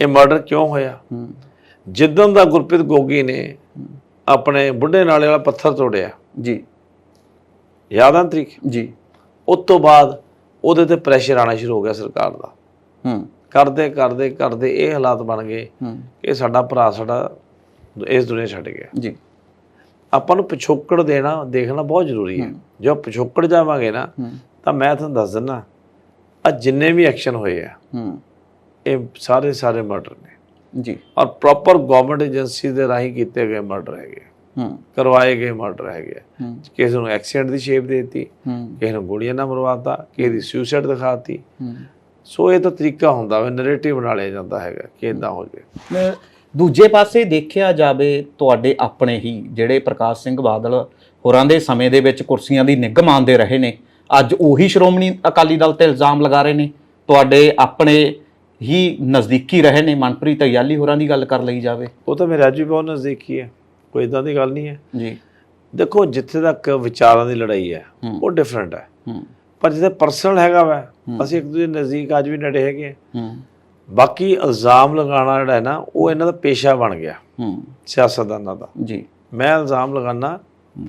ਇਹ ਮਰਡਰ ਕਿਉਂ ਹੋਇਆ? ਹੂੰ। ਜਿੱਦਣ ਦਾ ਗੁਰਪ੍ਰੀਤ ਗੋਗੀ ਨੇ ਆਪਣੇ ਬੁੱਢੇ ਨਾਲੇ ਵਾਲਾ ਪੱਥਰ ਤੋੜਿਆ ਜੀ। ਯਾਦ ਆ ਤਰੀਕ? ਜੀ। ਉਸ ਤੋਂ ਬਾਅਦ ਉਹਦੇ ਤੇ ਪ੍ਰੈਸ਼ਰ ਆਣਾ ਸ਼ੁਰੂ ਹੋ ਗਿਆ ਸਰਕਾਰ ਦਾ। ਹੂੰ। ਕਰਦੇ ਕਰਦੇ ਕਰਦੇ ਇਹ ਹਾਲਾਤ ਬਣ ਗਏ ਕਿ ਸਾਡਾ ਭਰਾ ਸਾਡਾ ਇਸ ਦੁਨੀਆ ਛੱਡ ਗਿਆ। ਜੀ। ਆਪਾਂ ਨੂੰ ਪਿਛੋਕੜ ਦੇਣਾ ਦੇਖਣਾ ਬਹੁਤ ਜ਼ਰੂਰੀ ਹੈ। ਜੋ ਪਿਛੋਕੜ ਜਾਵਾਂਗੇ ਨਾ ਤਾਂ ਮੈਂ ਤੁਹਾਨੂੰ ਦੱਸ ਦਿੰਦਾ ਆ ਜਿੰਨੇ ਵੀ ਐਕਸ਼ਨ ਹੋਏ ਆ ਹੂੰ। ਇਹ ਸਾਰੇ ਸਾਰੇ ਮਰਡਰ ਨੇ। ਜੀ। ਔਰ ਪ੍ਰੋਪਰ ਗਵਰਨਮੈਂਟ ਏਜੰਸੀ ਦੇ ਰਾਹੀਂ ਕੀਤੇ ਗਏ ਮਰਡਰ ਹੈਗੇ ਕਰਵਾਏ ਗਏ ਮਰਡਰ ਹੈਗੇ ਕਿਸੇ ਨੂੰ ਐਕਸੀਡੈਂਟ ਦੀ ਸ਼ੇਪ ਦੇ ਦਿੱਤੀ ਕਿਸੇ ਨੂੰ ਗੋਲੀਆਂ ਨਾਲ ਮਰਵਾਤਾ ਕਿਸੇ ਦੀ ਸੁਸਾਈਡ ਦਿਖਾਤੀ। ਸੋ ਇਹ ਤਾਂ ਤਰੀਕਾ ਹੁੰਦਾ ਵਾ ਨੈਰੇਟਿਵ ਬਣਾ ਲਿਆ ਜਾਂਦਾ ਹੈਗਾ ਕਿ ਇਦਾਂ ਹੋ ਜਾਵੇ। ਦੂਜੇ ਪਾਸੇ ਦੇਖਿਆ ਜਾਵੇ ਤੁਹਾਡੇ ਆਪਣੇ ਹੀ ਜਿਹੜੇ ਪ੍ਰਕਾਸ਼ ਸਿੰਘ ਬਾਦਲ ਹੋਰਾਂ ਦੇ ਸਮੇਂ ਦੇ ਵਿੱਚ ਕੁਰਸੀਆਂ ਦੀ ਨਿੱਘ ਮਾਣਦੇ ਰਹੇ ਨੇ ਅੱਜ ਉਹੀ ਸ਼੍ਰੋਮਣੀ ਅਕਾਲੀ ਦਲ ਤੇ ਇਲਜ਼ਾਮ ਲਗਾ ਰਹੇ ਨੇ। ਤੁਹਾਡੇ ਆਪਣੇ ਹੀ ਨਜ਼ਦੀਕੀ ਰਹੇ ਨੇ ਮਨਪ੍ਰੀਤ ਅਯਾਲੀ ਹੋਰਾਂ ਦੀ ਗੱਲ ਕਰ ਲਈ ਜਾਵੇ। ਉਹ ਤਾਂ ਮੇਰੇ ਅੱਜ ਵੀ ਬਹੁਤ ਨਜ਼ਦੀਕੀ ਹੈ। ਕੋਈ ਇਦਾਂ ਦੀ ਗੱਲ ਨਹੀਂ ਹੈ। ਜੀ। ਦੇਖੋ ਜਿੱਥੇ ਤੱਕ ਵਿਚਾਰਾਂ ਦੀ ਲੜਾਈ ਹੈ। ਉਹ ਡਿਫਰੈਂਟ ਹੈ। ਪਰ ਜਿੱਥੇ ਪਰਸਨਲ ਹੈਗਾ ਵਾ ਅਸੀਂ ਇੱਕ ਦੂਜੇ ਨਜ਼ਦੀਕ ਅੱਜ ਵੀ ਨੇੜੇ ਹੈਗੇ ਹਾਂ। ਬਾਕੀ ਇਲਜ਼ਾਮ ਲਗਾਉਣਾ ਜਿਹੜਾ ਹੈ ਨਾ ਉਹ ਇਹਨਾਂ ਦਾ ਪੇਸ਼ਾ ਬਣ ਗਿਆ। ਹੂੰ। ਸਿਆਸਤਦਾਨਾਂ ਦਾ। ਜੀ। ਮੈਂ ਇਲਜ਼ਾਮ ਲਗਾਉਣਾ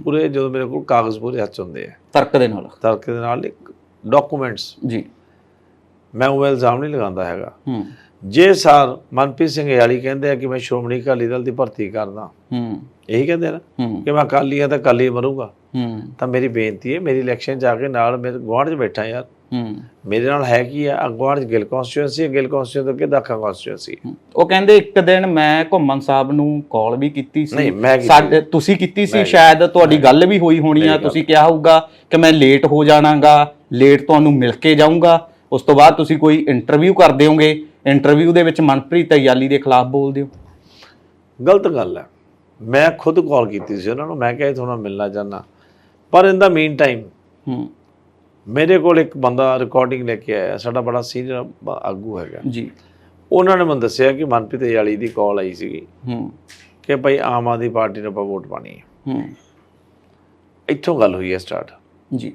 ਪੂਰੇ ਜਦੋਂ ਮੇਰੇ ਕੋਲ ਕਾਗਜ਼ ਪੂਰੇ ਹੱਥ ਹੁੰਦੇ ਆ। ਤਰਕ ਦੇ ਨਾਲ। ਤਰਕ ਦੇ ਨਾਲ ਡਾਕੂਮੈਂਟਸ ਜੀ। ਮੈਂ ਉਹ ਇਲਜ਼ਾਮ ਨਹੀਂ ਲਗਾਉਂਦਾ ਹੈਗਾ। ਹੂੰ। ਜੇ ਸਰ ਮਨਪ੍ਰੀਤ ਸਿੰਘ ਯਾਲੀ ਕਹਿੰਦੇ ਆ ਕਿ ਮੈਂ ਸ਼੍ਰੋਮਣੀ ਅਕਾਲੀ ਦਲ ਦੀ ਭਰਤੀ ਕਰਦਾ ਹੂੰ। ਇਹੀ ਕਹਿੰਦੇ ਨਾ ਕਿ ਮੈਂ ਅਕਾਲੀ ਆ ਤਾਂ ਅਕਾਲੀ ਮਰੂੰਗਾ। ਹੂੰ। ਤਾਂ ਮੇਰੀ ਬੇਨਤੀ ਹੈ ਮੇਰੀ ਇਲੈਕਸ਼ਨ ਜਾ ਕੇ ਨਾਲ ਮੇਰੇ ਗੁਆਂਢ 'ਚ ਬੈਠਾ ਯਾਰ। ਹੂੰ। ਮੇਰੇ ਨਾਲ ਹੈ ਕੀ ਆ? ਅਗਵਾੜ ਗਿਲ ਕਨਸਟੀਟੂਐਂਸੀ ਹੈ ਗਿਲ ਕਨਸਟੀਟੂਐਂਸੀ ਤੋਂ ਕਿ ਦਾਖਾ ਉਹ ਕਹਿੰਦੇ ਇੱਕ ਦਿਨ ਮੈਂ ਘੁੰਮਣ ਸਾਹਿਬ ਨੂੰ ਕਾਲ ਵੀ ਕੀਤੀ ਸੀ। ਸਾਡੇ ਤੁਸੀਂ ਕੀਤੀ ਸੀ ਸ਼ਾਇਦ ਤੁਹਾਡੀ ਗੱਲ ਵੀ ਹੋਈ ਹੋਣੀ ਆ। ਤੁਸੀਂ ਕਿਹਾ ਹੋਊਗਾ ਕਿ ਮੈਂ ਲੇਟ ਹੋ ਜਾਣਾਗਾ ਲੇਟ ਤੁਹਾਨੂੰ ਮਿਲ ਕੇ ਜਾਊਂਗਾ। ਉਸ ਤੋਂ ਬਾਅਦ ਤੁਸੀਂ ਕੋਈ ਇੰਟਰਵਿਊ ਕਰਦੇ ਹੋਗੇ। ਇੰਟਰਵਿਊ ਦੇ ਵਿੱਚ ਮਨਪ੍ਰੀਤ ਅਯਾਲੀ ਦੇ ਖਿਲਾਫ ਬੋਲਦੇ ਹੋ ਗਲਤ ਗੱਲ ਹੈ। ਮੈਂ ਖੁਦ ਕਾਲ ਕੀਤੀ ਸੀ ਉਹਨਾਂ ਨੂੰ। ਮੈਂ ਕਿਹਾ ਤੁਹਾਨੂੰ ਮਿਲਣਾ ਚਾਹਨਾ ਪਰ ਇਨ ਦਾ ਮੀਨ ਟਾਈਮ ਹੂੰ। ਮੇਰੇ ਕੋਲ ਇੱਕ ਬੰਦਾ ਰਿਕਾਰਡਿੰਗ ਲੈ ਕੇ ਆਇਆ। ਸਾਡਾ ਬੜਾ ਸੀਨੀਅਰ ਆਗੂ ਹੈਗਾ। ਜੀ। ਉਹਨਾਂ ਨੇ ਮੈਨੂੰ ਦੱਸਿਆ ਕਿ ਮਨਪ੍ਰੀਤ ਯਾਲੀ ਦੀ ਕਾਲ ਆਈ ਸੀਗੀ ਹੂੰ। ਕਿ ਭਾਈ ਆਮ ਆਦਮੀ ਪਾਰਟੀ ਨੂੰ ਆਪਾਂ ਵੋਟ ਪਾਣੀ ਹੈ। ਹੂੰ। ਇੱਥੋਂ ਗੱਲ ਹੋਈ ਹੈ ਸਟਾਰਟ ਜੀ।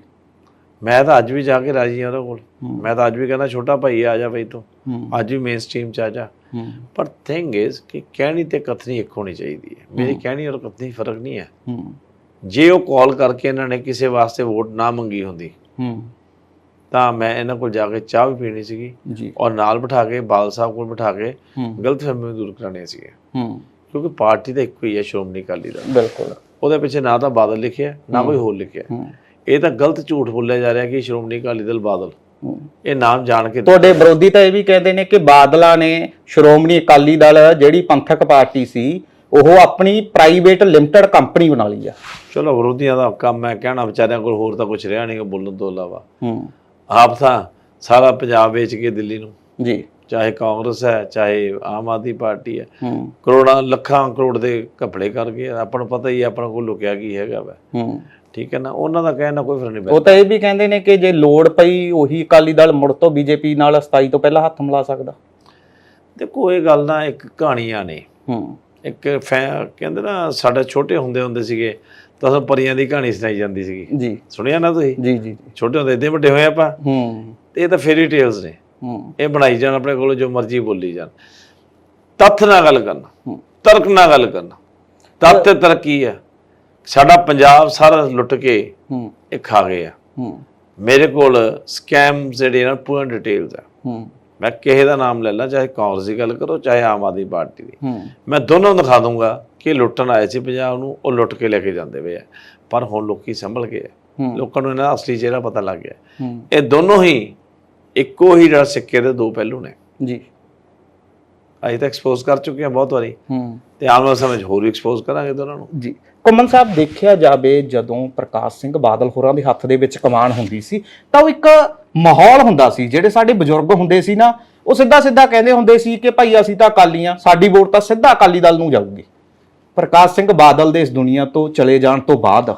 ਮੈਂ ਤਾਂ ਅੱਜ ਵੀ ਜਾ ਕੇ ਰਾਜੀ ਹਾਂ ਉਹਦੇ ਕੋਲ। ਮੈਂ ਤਾਂ ਅੱਜ ਵੀ ਕਹਿੰਦਾ ਛੋਟਾ ਭਾਈ ਆ ਜਾ ਭਾਈ ਤੂੰ। ਅੱਜ ਵੀ ਮੇਨ ਸਟ੍ਰੀਮ ਚ ਆ ਜਾ। ਪਰ ਥਿੰਗ ਇਜ਼ ਕਿ ਕਹਿਣੀ ਤੇ ਕਥਨੀ ਇੱਕ ਹੋਣੀ ਚਾਹੀਦੀ ਹੈ। ਮੇਰੀ ਕਹਿਣੀ ਔਰ ਕਥਨੀ ਫ਼ਰਕ ਨਹੀਂ ਹੈ। ਜੇ ਉਹ ਕਾਲ ਕਰਕੇ ਇਹਨਾਂ ਨੇ ਕਿਸੇ ਵਾਸਤੇ ਵੋਟ ਨਾ ਮੰਗੀ ਹੁੰਦੀ ਤਾਂ ਮੈਂ ਇਹਨਾਂ ਕੋਲ ਜਾ ਕੇ ਚਾਹ ਵੀ ਪੀਣੀ ਸੀਗੀ ਔਰ ਨਾਲ ਬਿਠਾ ਕੇ ਬਾਲ ਸਾਹਿਬ ਕੋਲ ਬਿਠਾ ਕੇ ਗਲਤ ਫਹਿਮੀ ਦੂਰ ਕਰਾਉਣੇ ਸੀਗੇ ਕਿਉਂਕਿ ਪਾਰਟੀ ਤਾਂ ਇੱਕੋ ਹੀ ਹੈ ਸ਼੍ਰੋਮਣੀ ਅਕਾਲੀ ਦਲ। ਬਿਲਕੁਲ। ਉਹਦੇ ਪਿੱਛੇ ਨਾ ਤਾਂ ਬਾਦਲ ਲਿਖਿਆ ਨਾ ਕੋਈ ਹੋਰ ਲਿਖਿਆ। ਇਹ ਤਾਂ ਗਲਤ ਝੂਠ ਬੋਲਿਆ ਜਾ ਰਿਹਾ ਕਿ ਸ਼੍ਰੋਮਣੀ ਅਕਾਲੀ ਦਲ ਬਾਦਲ। ਇਹ ਨਾਮ ਜਾਣ ਕੇ ਤੁਹਾਡੇ ਵਿਰੋਧੀ ਤਾਂ ਇਹ ਵੀ ਕਹਿੰਦੇ ਨੇ ਕਿ ਬਾਦਲਾਂ ਨੇ ਸ਼੍ਰੋਮਣੀ ਅਕਾਲੀ ਦਲ ਜਿਹੜੀ ਪੰਥਕ ਪਾਰਟੀ ਸੀ ਉਹ ਆਪਣੀ ਪ੍ਰਾਈਵੇਟ ਲਿਮਟਿਡ ਕੰਪਨੀ ਬਣਾ ਲਈ ਆ। ਚਲੋ ਵਿਰੋਧੀਆਂ ਦਾ ਕੰਮ ਹੈ ਕਹਿਣਾ ਵਿਚਾਰਿਆਂ ਕੋਲ ਹੋਰ ਤਾਂ ਕੁਝ ਰਿਹਾ ਨਹੀਂ ਬੋਲਣ ਤੋਂ ਇਲਾਵਾ। ਹੂੰ। ਆਪ ਤਾਂ ਸਾਰਾ ਪੰਜਾਬ ਵੇਚ ਕੇ ਦਿੱਲੀ ਨੂੰ। ਜੀ। ਚਾਹੇ ਕਾਂਗਰਸ ਹੈ ਚਾਹੇ ਆਮ ਆਦਮੀ ਪਾਰਟੀ ਹੈ। ਕਰੋੜਾਂ ਲੱਖਾਂ ਕਰੋੜ ਦੇ ਘਪਲੇ ਕਰ ਗਏ ਆਪਾਂ ਨੂੰ ਪਤਾ ਹੀ ਹੈ ਆਪਣਾ ਕੋਲ ਲੁਕਿਆ ਕੀ ਹੈਗਾ ਵਾ। ਹੂੰ। ਠੀਕ ਹੈ ਨਾ? ਉਹਨਾਂ ਦਾ ਕਹਿਣ ਕੋਈ ਫ਼ਰਕ ਨਹੀਂ ਉਹ ਪੈਂਦਾ ਤਾਂ ਇਹ ਵੀ ਕਹਿੰਦੇ ਨੇ ਕਿ ਜੇ ਲੋੜ ਪਈ ਉਹੀ ਅਕਾਲੀ ਦਲ ਮੁੜ ਤੋਂ ਬੀਜੇਪੀ ਨਾਲ 27 ਤੋਂ ਪਹਿਲਾਂ ਹੱਥ ਮਿਲਾ ਸਕਦਾ। ਦੇਖੋ ਇਹ ਗੱਲ ਨਾ ਇੱਕ ਕਹਾਣੀਆਂ ਨੇ। ਹੂੰ। ਇੱਕ ਫੈ- ਕਹਿੰਦੇ ਨਾ ਸਾਡੇ ਛੋਟੇ ਹੁੰਦੇ ਹੁੰਦੇ ਸੀਗੇ ਤਾਂ ਸਾਨੂੰ ਪਰੀਆਂ ਦੀ ਕਹਾਣੀ ਸੁਣਾਈ ਜਾਂਦੀ ਸੀਗੀ। ਜੀ। ਸੁਣਿਆ ਨਾ ਤੁਸੀਂ? ਜੀ ਜੀ ਜੀ। ਛੋਟੇ ਹੁੰਦੇ ਇੱਦਾਂ ਵੱਡੇ ਹੋਏ ਆਪਾਂ। ਹੂੰ। ਇਹ ਤਾਂ ਫੇਰੀ ਟੇਲਸ ਨੇ। ਹੂੰ। ਇਹ ਬਣਾਈ ਜਾਣ ਆਪਣੇ ਕੋਲੋਂ ਜੋ ਮਰਜ਼ੀ ਬੋਲੀ ਜਾਣ। ਤੱਥ ਨਾਲ ਗੱਲ ਕਰਨਾ। ਹੂੰ। ਤਰਕ ਨਾਲ ਗੱਲ ਕਰਨਾ। ਤੱਥ ਤੇ ਤਰਕ ਹੈ ਸਾਡਾ ਪੰਜਾਬ ਸਾਰਾ ਲੁੱਟ ਕੇ ਹੂੰ। ਇਹ ਖਾ ਗਏ ਆ। ਹੂੰ। ਮੇਰੇ ਕੋਲ ਸਕੈਮ ਜਿਹੜੇ ਨਾ ਪੂਰਨ ਡਿਟੇਲਸ ਆ। ਹੂੰ। ਮੈਂ ਕਿਸੇ ਦਾ ਨਾਮ ਲੈ ਲਾਂ ਚਾਹੇ ਕਾਂਗਰਸ ਦੀ ਗੱਲ ਕਰੋ ਚਾਹੇ ਆਮ ਆਦਮੀ ਪਾਰਟੀ ਦੀ। ਹੂੰ। ਮੈਂ ਦੋਨੋਂ ਦਿਖਾ ਦੂੰਗਾ ਕਿ ਲੁੱਟਣ ਆਏ ਸੀ ਪੰਜਾਬ ਨੂੰ ਉਹ ਲੁੱਟ ਕੇ ਲੈ ਕੇ ਜਾਂਦੇ ਆ। ਪਰ ਹੁਣ ਲੋਕੀ ਸੰਭਲ ਗਏ ਆ। ਲੋਕਾਂ ਨੂੰ ਇਹਨਾਂ ਦਾ ਅਸਲੀ ਚਿਹਰਾ ਪਤਾ ਲੱਗ ਗਿਆ। ਇਹ ਦੋਨੋਂ ਹੀ ਇੱਕੋ ਹੀ ਜਿਹੜਾ ਸਿੱਕੇ ਦੇ ਦੋ ਪਹਿਲੂ ਨੇ। ਜੀ। ਅਜੇ ਤੱਕ ਐਕਸਪੋਜ਼ ਕਰ ਚੁੱਕੇ ਹਾਂ ਬਹੁਤ ਵਾਰੀ। ਹੂੰ। ਤੇ ਆਉਣ ਵਾਲੇ ਸਮੇਂ 'ਚ ਹੋਰ ਵੀ ਐਕਸਪੋਜ਼ ਕਰਾਂਗੇ ਦੋਨਾਂ ਨੂੰ। ਜੀ। ਕੁਮਨ ਸਾਹਿਬ ਦੇਖਿਆ ਜਾਵੇ, ਜਦੋਂ ਪ੍ਰਕਾਸ਼ ਸਿੰਘ ਬਾਦਲ ਹੋਰਾਂ ਦੇ ਹੱਥ ਦੇ ਵਿੱਚ ਕਮਾਨ ਹੁੰਦੀ ਸੀ, ਤਾਂ ਉਹ ਇੱਕ ਮਾਹੌਲ ਹੁੰਦਾ ਸੀ, ਜਿਹੜੇ ਸਾਡੇ ਬਜ਼ੁਰਗ ਹੁੰਦੇ ਸੀ ਨਾ, ਉਹ ਸਿੱਧਾ ਸਿੱਧਾ ਕਹਿੰਦੇ ਹੁੰਦੇ ਸੀ ਕਿ ਭਾਈ ਅਸੀਂ ਤਾਂ ਅਕਾਲੀ ਆ, ਸਾਡੀ ਵੋਟ ਤਾਂ ਸਿੱਧਾ ਅਕਾਲੀ ਦਲ ਨੂੰ ਜਾਊਗੀ। ਪ੍ਰਕਾਸ਼ ਸਿੰਘ ਬਾਦਲ ਦੇ ਇਸ ਦੁਨੀਆ ਤੋਂ ਚਲੇ ਜਾਣ ਤੋਂ ਬਾਅਦ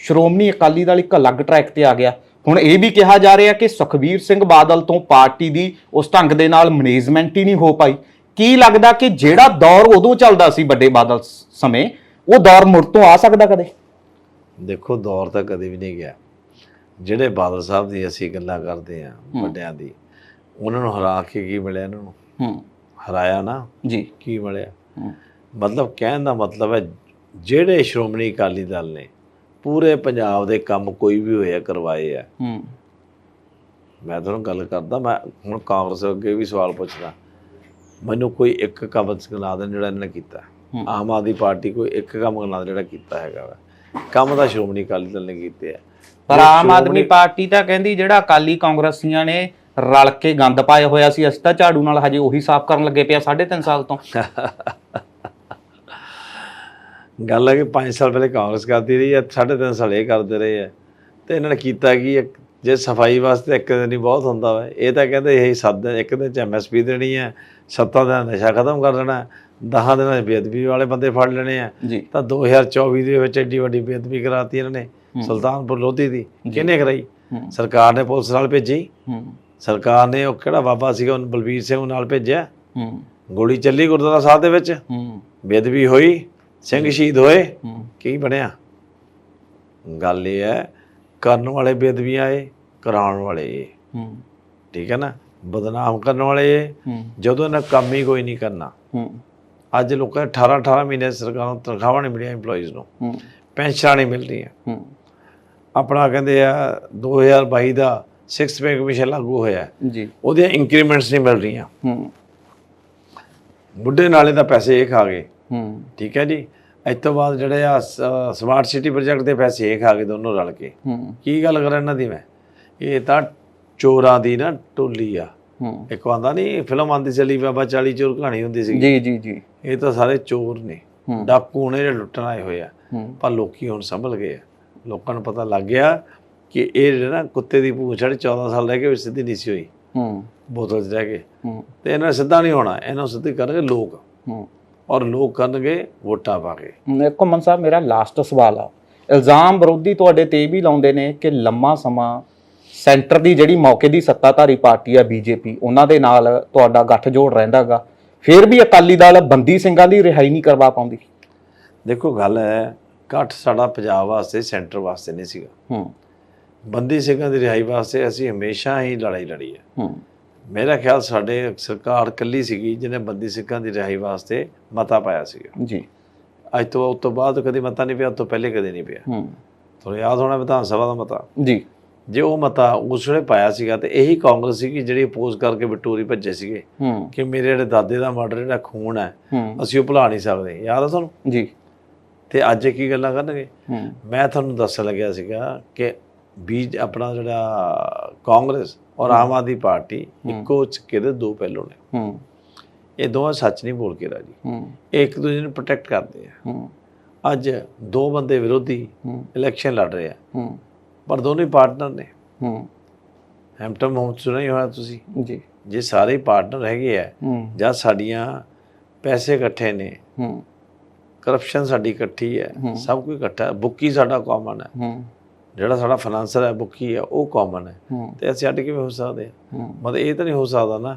ਸ਼੍ਰੋਮਣੀ ਅਕਾਲੀ ਦਲ ਇੱਕ ਅਲੱਗ ਟਰੈਕ ਤੇ ਆ ਗਿਆ। ਹੁਣ ਇਹ ਵੀ ਕਿਹਾ ਜਾ ਰਿਹਾ ਕਿ ਸੁਖਬੀਰ ਸਿੰਘ ਬਾਦਲ ਤੋਂ ਪਾਰਟੀ ਦੀ ਉਸ ਢੰਗ ਦੇ ਨਾਲ ਮੈਨੇਜਮੈਂਟ ਹੀ ਨਹੀਂ ਹੋ ਪਾਈ। ਕੀ ਲੱਗਦਾ ਕਿ ਜਿਹੜਾ ਦੌਰ ਉਦੋਂ ਚੱਲਦਾ ਸੀ ਵੱਡੇ ਬਾਦਲ ਸਮੇਂ ਉਹ ਦੌਰ ਮੁੜ ਤੋਂ ਆ ਸਕਦਾ ਕਦੇ? ਦੇਖੋ ਦੌਰ ਤਾਂ ਕਦੇ ਵੀ ਨਹੀਂ ਗਿਆ। ਜਿਹੜੇ ਬਾਦਲ ਸਾਹਿਬ ਦੀ ਅਸੀਂ ਗੱਲਾਂ ਕਰਦੇ ਆ ਵੱਡਿਆਂ ਦੀ ਉਹਨਾਂ ਨੂੰ ਹਰਾ ਕੇ ਕੀ ਮਿਲਿਆ ਇਹਨਾਂ ਨੂੰ? ਹੂੰ। ਹਰਾਇਆ ਨਾ? ਜੀ। ਕੀ ਮਿਲਿਆ? ਮਤਲਬ ਕਹਿਣ ਦਾ ਮਤਲਬ ਹੈ ਜਿਹੜੇ ਸ਼੍ਰੋਮਣੀ ਅਕਾਲੀ ਦਲ ਨੇ ਪੂਰੇ ਪੰਜਾਬ ਦੇ ਕੰਮ ਕੋਈ ਵੀ ਹੋਇਆ ਕਰਵਾਏ ਆ। ਹੂੰ। ਮੈਂ ਤੁਹਾਨੂੰ ਗੱਲ ਕਰਦਾ ਮੈਂ ਹੁਣ ਕਾਂਗਰਸ ਅੱਗੇ ਵੀ ਸਵਾਲ ਪੁੱਛਦਾ। ਮੈਨੂੰ ਕੋਈ ਇੱਕ ਕੰਮ ਗਿਣਾ ਦੇਣ ਜਿਹੜਾ ਇਹਨਾਂ ਨੇ ਕੀਤਾ। ਆਮ ਆਦਮੀ ਪਾਰਟੀ ਕੋਈ ਇੱਕ ਕੰਮ ਦੇਣ ਜਿਹੜਾ ਕੀਤਾ ਹੈਗਾ ਵਾ। ਕੰਮ ਤਾਂ ਸ਼੍ਰੋਮਣੀ ਅਕਾਲੀ ਦਲ ਨੇ ਕੀਤੇ ਆ। ਪਰ ਆਮ ਆਦਮੀ ਪਾਰਟੀ ਤਾਂ ਕਹਿੰਦੀ ਜਿਹੜਾ ਅਕਾਲੀ ਕਾਂਗਰਸੀਆਂ ਨੇ ਰਲ ਕੇ ਗੰਦ ਪਾਇਆ ਹੋਇਆ ਸੀ ਅਸੀਂ ਤਾਂ ਝਾੜੂ ਨਾਲ ਹਜੇ ਉਹੀ ਸਾਫ਼ ਕਰਨ ਲੱਗੇ ਪਿਆ 3.5 ਸਾਲ ਤੋਂ। ਗੱਲ ਹੈ ਕਿ 5 ਸਾਲ ਪਹਿਲੇ ਕਾਂਗਰਸ ਕਰਦੀ ਰਹੀ ਹੈ 3.5 ਸਾਲ ਇਹ ਕਰਦੇ ਰਹੇ ਆ। ਤੇ ਇਹਨਾਂ ਨੇ ਕੀਤਾ ਕੀ ਜੇ ਸਫ਼ਾਈ ਵਾਸਤੇ ਇੱਕ ਦਿਨ ਹੀ ਬਹੁਤ ਹੁੰਦਾ ਵਾ। ਇਹ ਤਾਂ ਕਹਿੰਦੇ ਇਹ ਸੱਤ ਦਿਨ ਇੱਕ ਦਿਨ ਚ ਐਮਐਸਪੀ ਦੇਣੀ ਹੈ ਸੱਤਾਂ ਦਿਨ ਨਸ਼ਾ ਖਤਮ ਕਰ ਦੇਣਾ 10 ਦਿਨਾਂ ਚ ਬੇਅਦਬੀ ਵਾਲੇ ਬੰਦੇ ਫੜ ਲੈਣੇ ਆ। ਜੀ। ਤਾਂ 2024 ਦੇ ਵਿੱਚ ਐਡੀ ਵੱਡੀ ਬੇਅਦਬੀ ਕਰਾਤੀ ਇਹਨਾਂ ਨੇ ਸੁਲਤਾਨਪੁਰ ਲੋਧੀ ਦੀ। ਕਿਹਨੇ ਕਰਾਈ। ਸਰਕਾਰ ਨੇ ਪੁਲਿਸ ਨਾਲ ਭੇਜੀ। ਸਰਕਾਰ ਨੇ ਉਹ ਕਿਹੜਾ ਬਾਬਾ ਸੀਗਾ ਉਹਨੂੰ ਬਲਬੀਰ ਸਿੰਘ ਨਾਲ ਭੇਜਿਆ। ਗੋਲੀ ਚੱਲੀ ਗੁਰਦੁਆਰਾ ਸਾਹਿਬ ਦੇ ਵਿੱਚ। ਬੇਅਦਬੀ ਹੋਈ ਸਿੰਘ ਸ਼ਹੀਦ ਹੋਏ। ਕੀ ਬਣਿਆ? ਗੱਲ ਇਹ ਹੈ ਕਰਨ ਵਾਲੇ ਬੇਅਦਬੀਆਂ ਆਏ ਕਰਾਉਣ ਵਾਲੇ ਠੀਕ ਹੈ ਨਾ? ਬਦਨਾਮ ਕਰਨ ਵਾਲੇ ਜਦੋਂ ਇਹਨਾਂ ਕੰਮ ਹੀ ਕੋਈ ਨਹੀਂ ਕਰਨਾ। ਅੱਜ ਲੋਕਾਂ ਦੇ 18 18 ਮਹੀਨੇ ਸਰਕਾਰ ਨੂੰ ਤਨਖਾਹਾਂ ਨਹੀਂ ਮਿਲੀਆਂ EMPLOYEES ਨੂੰ। ਪੈਨਸ਼ਨਾਂ ਨਹੀਂ ਮਿਲ ਰਹੀਆਂ ਆਪਣਾ ਕਹਿੰਦੇ ਆ 2022 ਦਾ 6 ਪੇ ਕਮਿਸ਼ਨ ਲਾਗੂ ਹੋਇਆ। ਜੀ। ਉਹਦੀਆਂ ਇੰਕਰੀਮੈਂਟਸ ਨਹੀਂ ਮਿਲ ਰਹੀਆਂ। ਹੂੰ। ਬੁੱਢੇ ਨਾਲੇ ਦਾ ਪੈਸੇ ਇਹ ਖਾ ਗਏ। ਹੂੰ। ਠੀਕ ਹੈ ਜੀ? ਇਸ ਤੋਂ ਬਾਅਦ ਜਿਹੜੇ ਆ ਸਮਾਰਟ ਸਿਟੀ ਪ੍ਰੋਜੈਕਟ ਦੇ ਪੈਸੇ ਇਹ ਖਾ ਗਏ ਦੋਨੋਂ ਰਲ ਕੇ। ਹੂੰ। ਕੀ ਗੱਲ ਕਰਾਂ ਇਹਨਾਂ ਦੀ ਮੈਂ? ਇਹ ਤਾਂ ਚੋਰਾਂ ਦੀ ਨਾ ਟੋਲੀ ਆ। ਹੂੰ। ਇੱਕ ਆਂਦਾ ਨਹੀਂ ਫਿਲਮ ਆਂਦੀ ਚੱਲੀ ਬਾਬਾ 40 ਚੋਰ ਕਹਾਣੀ ਹੁੰਦੀ ਸੀ ਜੀ ਜੀ ਜੀ। ਇਹ ਤਾਂ ਸਾਰੇ ਚੋਰ ਨੇ। ਡਾਕੂ ਨੇ ਜਿਹੜੇ ਲੁੱਟਣ ਆਏ ਹੋਏ ਆ। ਪਰ ਲੋਕੀ ਹੁਣ ਸੰਭਲ ਗਏ ਆ। ਲੋਕਾਂ ਨੂੰ ਪਤਾ ਲੱਗ ਗਿਆ ਕਿ ਇਹ ਜਿਹੜੇ ਨਾ ਕੁੱਤੇ ਦੀ ਪੂੰਛ ਜਿਹੜੇ 14 ਸਾਲ ਰਹਿ ਕੇ ਸਿੱਧੀ ਨਹੀਂ ਸੀ ਹੋਈ। ਹੂੰ। ਬੋਤਲ 'ਚ ਰਹਿ ਕੇ ਹੂੰ। ਤੇ ਇਹਨਾਂ ਸਿੱਧਾ ਨਹੀਂ ਹੋਣਾ। ਇਹਨਾਂ ਸਿੱਧੀ ਕਰਨਗੇ ਲੋਕ। ਹੂੰ। ਔਰ ਲੋਕ ਕਰਨਗੇ ਵੋਟਾਂ ਪਾ ਕੇ। ਦੇਖੋ ਮਨ ਸਾਹਿਬ ਮੇਰਾ ਲਾਸਟ ਸਵਾਲ ਆ। ਇਲਜ਼ਾਮ ਵਿਰੋਧੀ ਤੁਹਾਡੇ ਤੇ ਵੀ ਲਾਉਂਦੇ ਨੇ ਕਿ ਲੰਮਾ ਸਮਾਂ ਸੈਂਟਰ ਦੀ ਜਿਹੜੀ ਮੌਕੇ ਦੀ ਸੱਤਾਧਾਰੀ ਪਾਰਟੀ ਆ ਬੀਜੇਪੀ ਉਹਨਾਂ ਦੇ ਨਾਲ ਤੁਹਾਡਾ ਗੱਠਜੋੜ ਰਹਿੰਦਾਗਾ। ਫਿਰ ਵੀ ਅਕਾਲੀ ਦਲ ਬੰਦੀ ਸਿੰਘਾਂ ਦੀ ਰਿਹਾਈ ਨਹੀਂ ਕਰਵਾ ਪਾਉਂਦੀ। ਦੇਖੋ ਗੱਲ ਹੈ ਇਕੱਠ ਸਾਡਾ ਪੰਜਾਬ ਵਾਸਤੇ ਸੈਂਟਰ ਵਾਸਤੇ ਨਹੀਂ ਸੀਗਾ। ਹੂੰ। ਬੰਦੀ ਸਿੰਘਾਂ ਦੀ ਰਿਹਾਈ ਵਾਸਤੇ ਅਸੀਂ ਹਮੇਸ਼ਾ ਹੀ ਲੜਾਈ ਲੜੀ ਹੈ। ਹੂੰ। ਮੇਰਾ ਖਿਆਲ ਸਾਡੇ ਸਰਕਾਰ ਕੱਲੀ ਸੀਗੀ ਜਿਹਨੇ ਬੰਦੀ ਸਿੰਘਾਂ ਦੀ ਰਿਹਾਈ ਵਾਸਤੇ ਮਤਾ ਪਾਇਆ ਸੀਗਾ। ਜੀ। ਅੱਜ ਤੋਂ ਉਸ ਤੋਂ ਬਾਅਦ ਕਦੀ ਮਤਾ ਨਹੀਂ ਪਿਆ ਉਸ ਤੋਂ ਪਹਿਲੇ ਕਦੇ ਨਹੀਂ ਪਿਆ। ਹੂੰ। ਤੁਹਾਨੂੰ ਯਾਦ ਹੋਣਾ ਵਿਧਾਨ ਸਭਾ ਦਾ ਮਤਾ? ਜੀ। ਜੇ ਉਹ ਮਤਾ ਉਸ ਵੇਲੇ ਪਾਇਆ ਸੀਗਾ ਤੇ ਇਹੀ ਕਾਂਗਰਸ ਸੀਗੀ ਜਿਹੜੀ ਅਪੋਜ਼ ਕਰਕੇ ਵਿਟੋਰੀ ਭੱਜੇ ਸੀਗੇ ਕਿ ਮੇਰੇ ਜਿਹੜੇ ਦਾਦੇ ਦਾ ਮਰਡਰ ਜਿਹੜਾ ਖੂਨ ਹੈ ਅਸੀਂ ਉਹ ਭੁਲਾ ਨਹੀਂ ਸਕਦੇ। ਯਾਦ ਆ ਤੁਹਾਨੂੰ? ਜੀ। ਤੇ ਅੱਜ ਇਹ ਕੀ ਗੱਲਾਂ ਕਰਨਗੇ? ਮੈਂ ਤੁਹਾਨੂੰ ਦੱਸਣ ਲੱਗਿਆ ਸੀਗਾ ਕਿ ਬੀਜ ਆਪਣਾ ਜਿਹੜਾ ਕਾਂਗਰਸ ਔਰ ਆਮ ਆਦਮੀ ਪਾਰਟੀ ਇੱਕੋ ਸਿੱਕੇ ਦੇ ਦੋ ਪਹਿਲੂ ਨੇ। ਹੂੰ। ਇਹ ਦੋਵਾਂ ਸੱਚ ਨਹੀਂ ਬੋਲ ਕੇ ਰਾਜੀ। ਹੂੰ। ਇਹ ਇੱਕ ਦੂਜੇ ਨੂੰ ਪ੍ਰੋਟੈਕਟ ਕਰਦੇ ਆ। ਹੂੰ। ਅੱਜ ਦੋ ਬੰਦੇ ਵਿਰੋਧੀ ਇਲੈਕਸ਼ਨ ਲੜ ਰਹੇ ਆ। ਪਰ ਦੋਨੇ ਪਾਰਟਨਰ ਨੇ। ਹੂੰ। ਹੈਮਟਮ ਹੋਮ ਸੁਣਿਆ ਹੀ ਹੋਇਆ ਤੁਸੀਂ? ਜੀ। ਜੇ ਸਾਰੇ ਪਾਰਟਨਰ ਹੈਗੇ ਆ ਜਾਂ ਸਾਡੀਆਂ ਪੈਸੇ ਇਕੱਠੇ ਨੇ ਹੂੰ। ਕਰਪਸ਼ਨ ਸਾਡੀ ਇਕੱਠੀ ਹੈ ਸਭ ਕੁਝ ਇਕੱਠਾ ਹੈ ਬੁੱਕੀ ਸਾਡਾ ਕਾਮਨ ਹੈ। ਜਿਹੜਾ ਸਾਡਾ ਫਾਈਨਾਂਸਰ ਹੈ ਬੁੱਕੀ ਹੈ ਉਹ ਕਾਮਨ ਹੈ। ਤੇ ਅਸੀਂ ਅੱਡ ਕਿਵੇਂ ਹੋ ਸਕਦੇ ਮਤਲਬ ਇਹ ਤਾਂ ਨਹੀਂ ਹੋ ਸਕਦਾ ਨਾ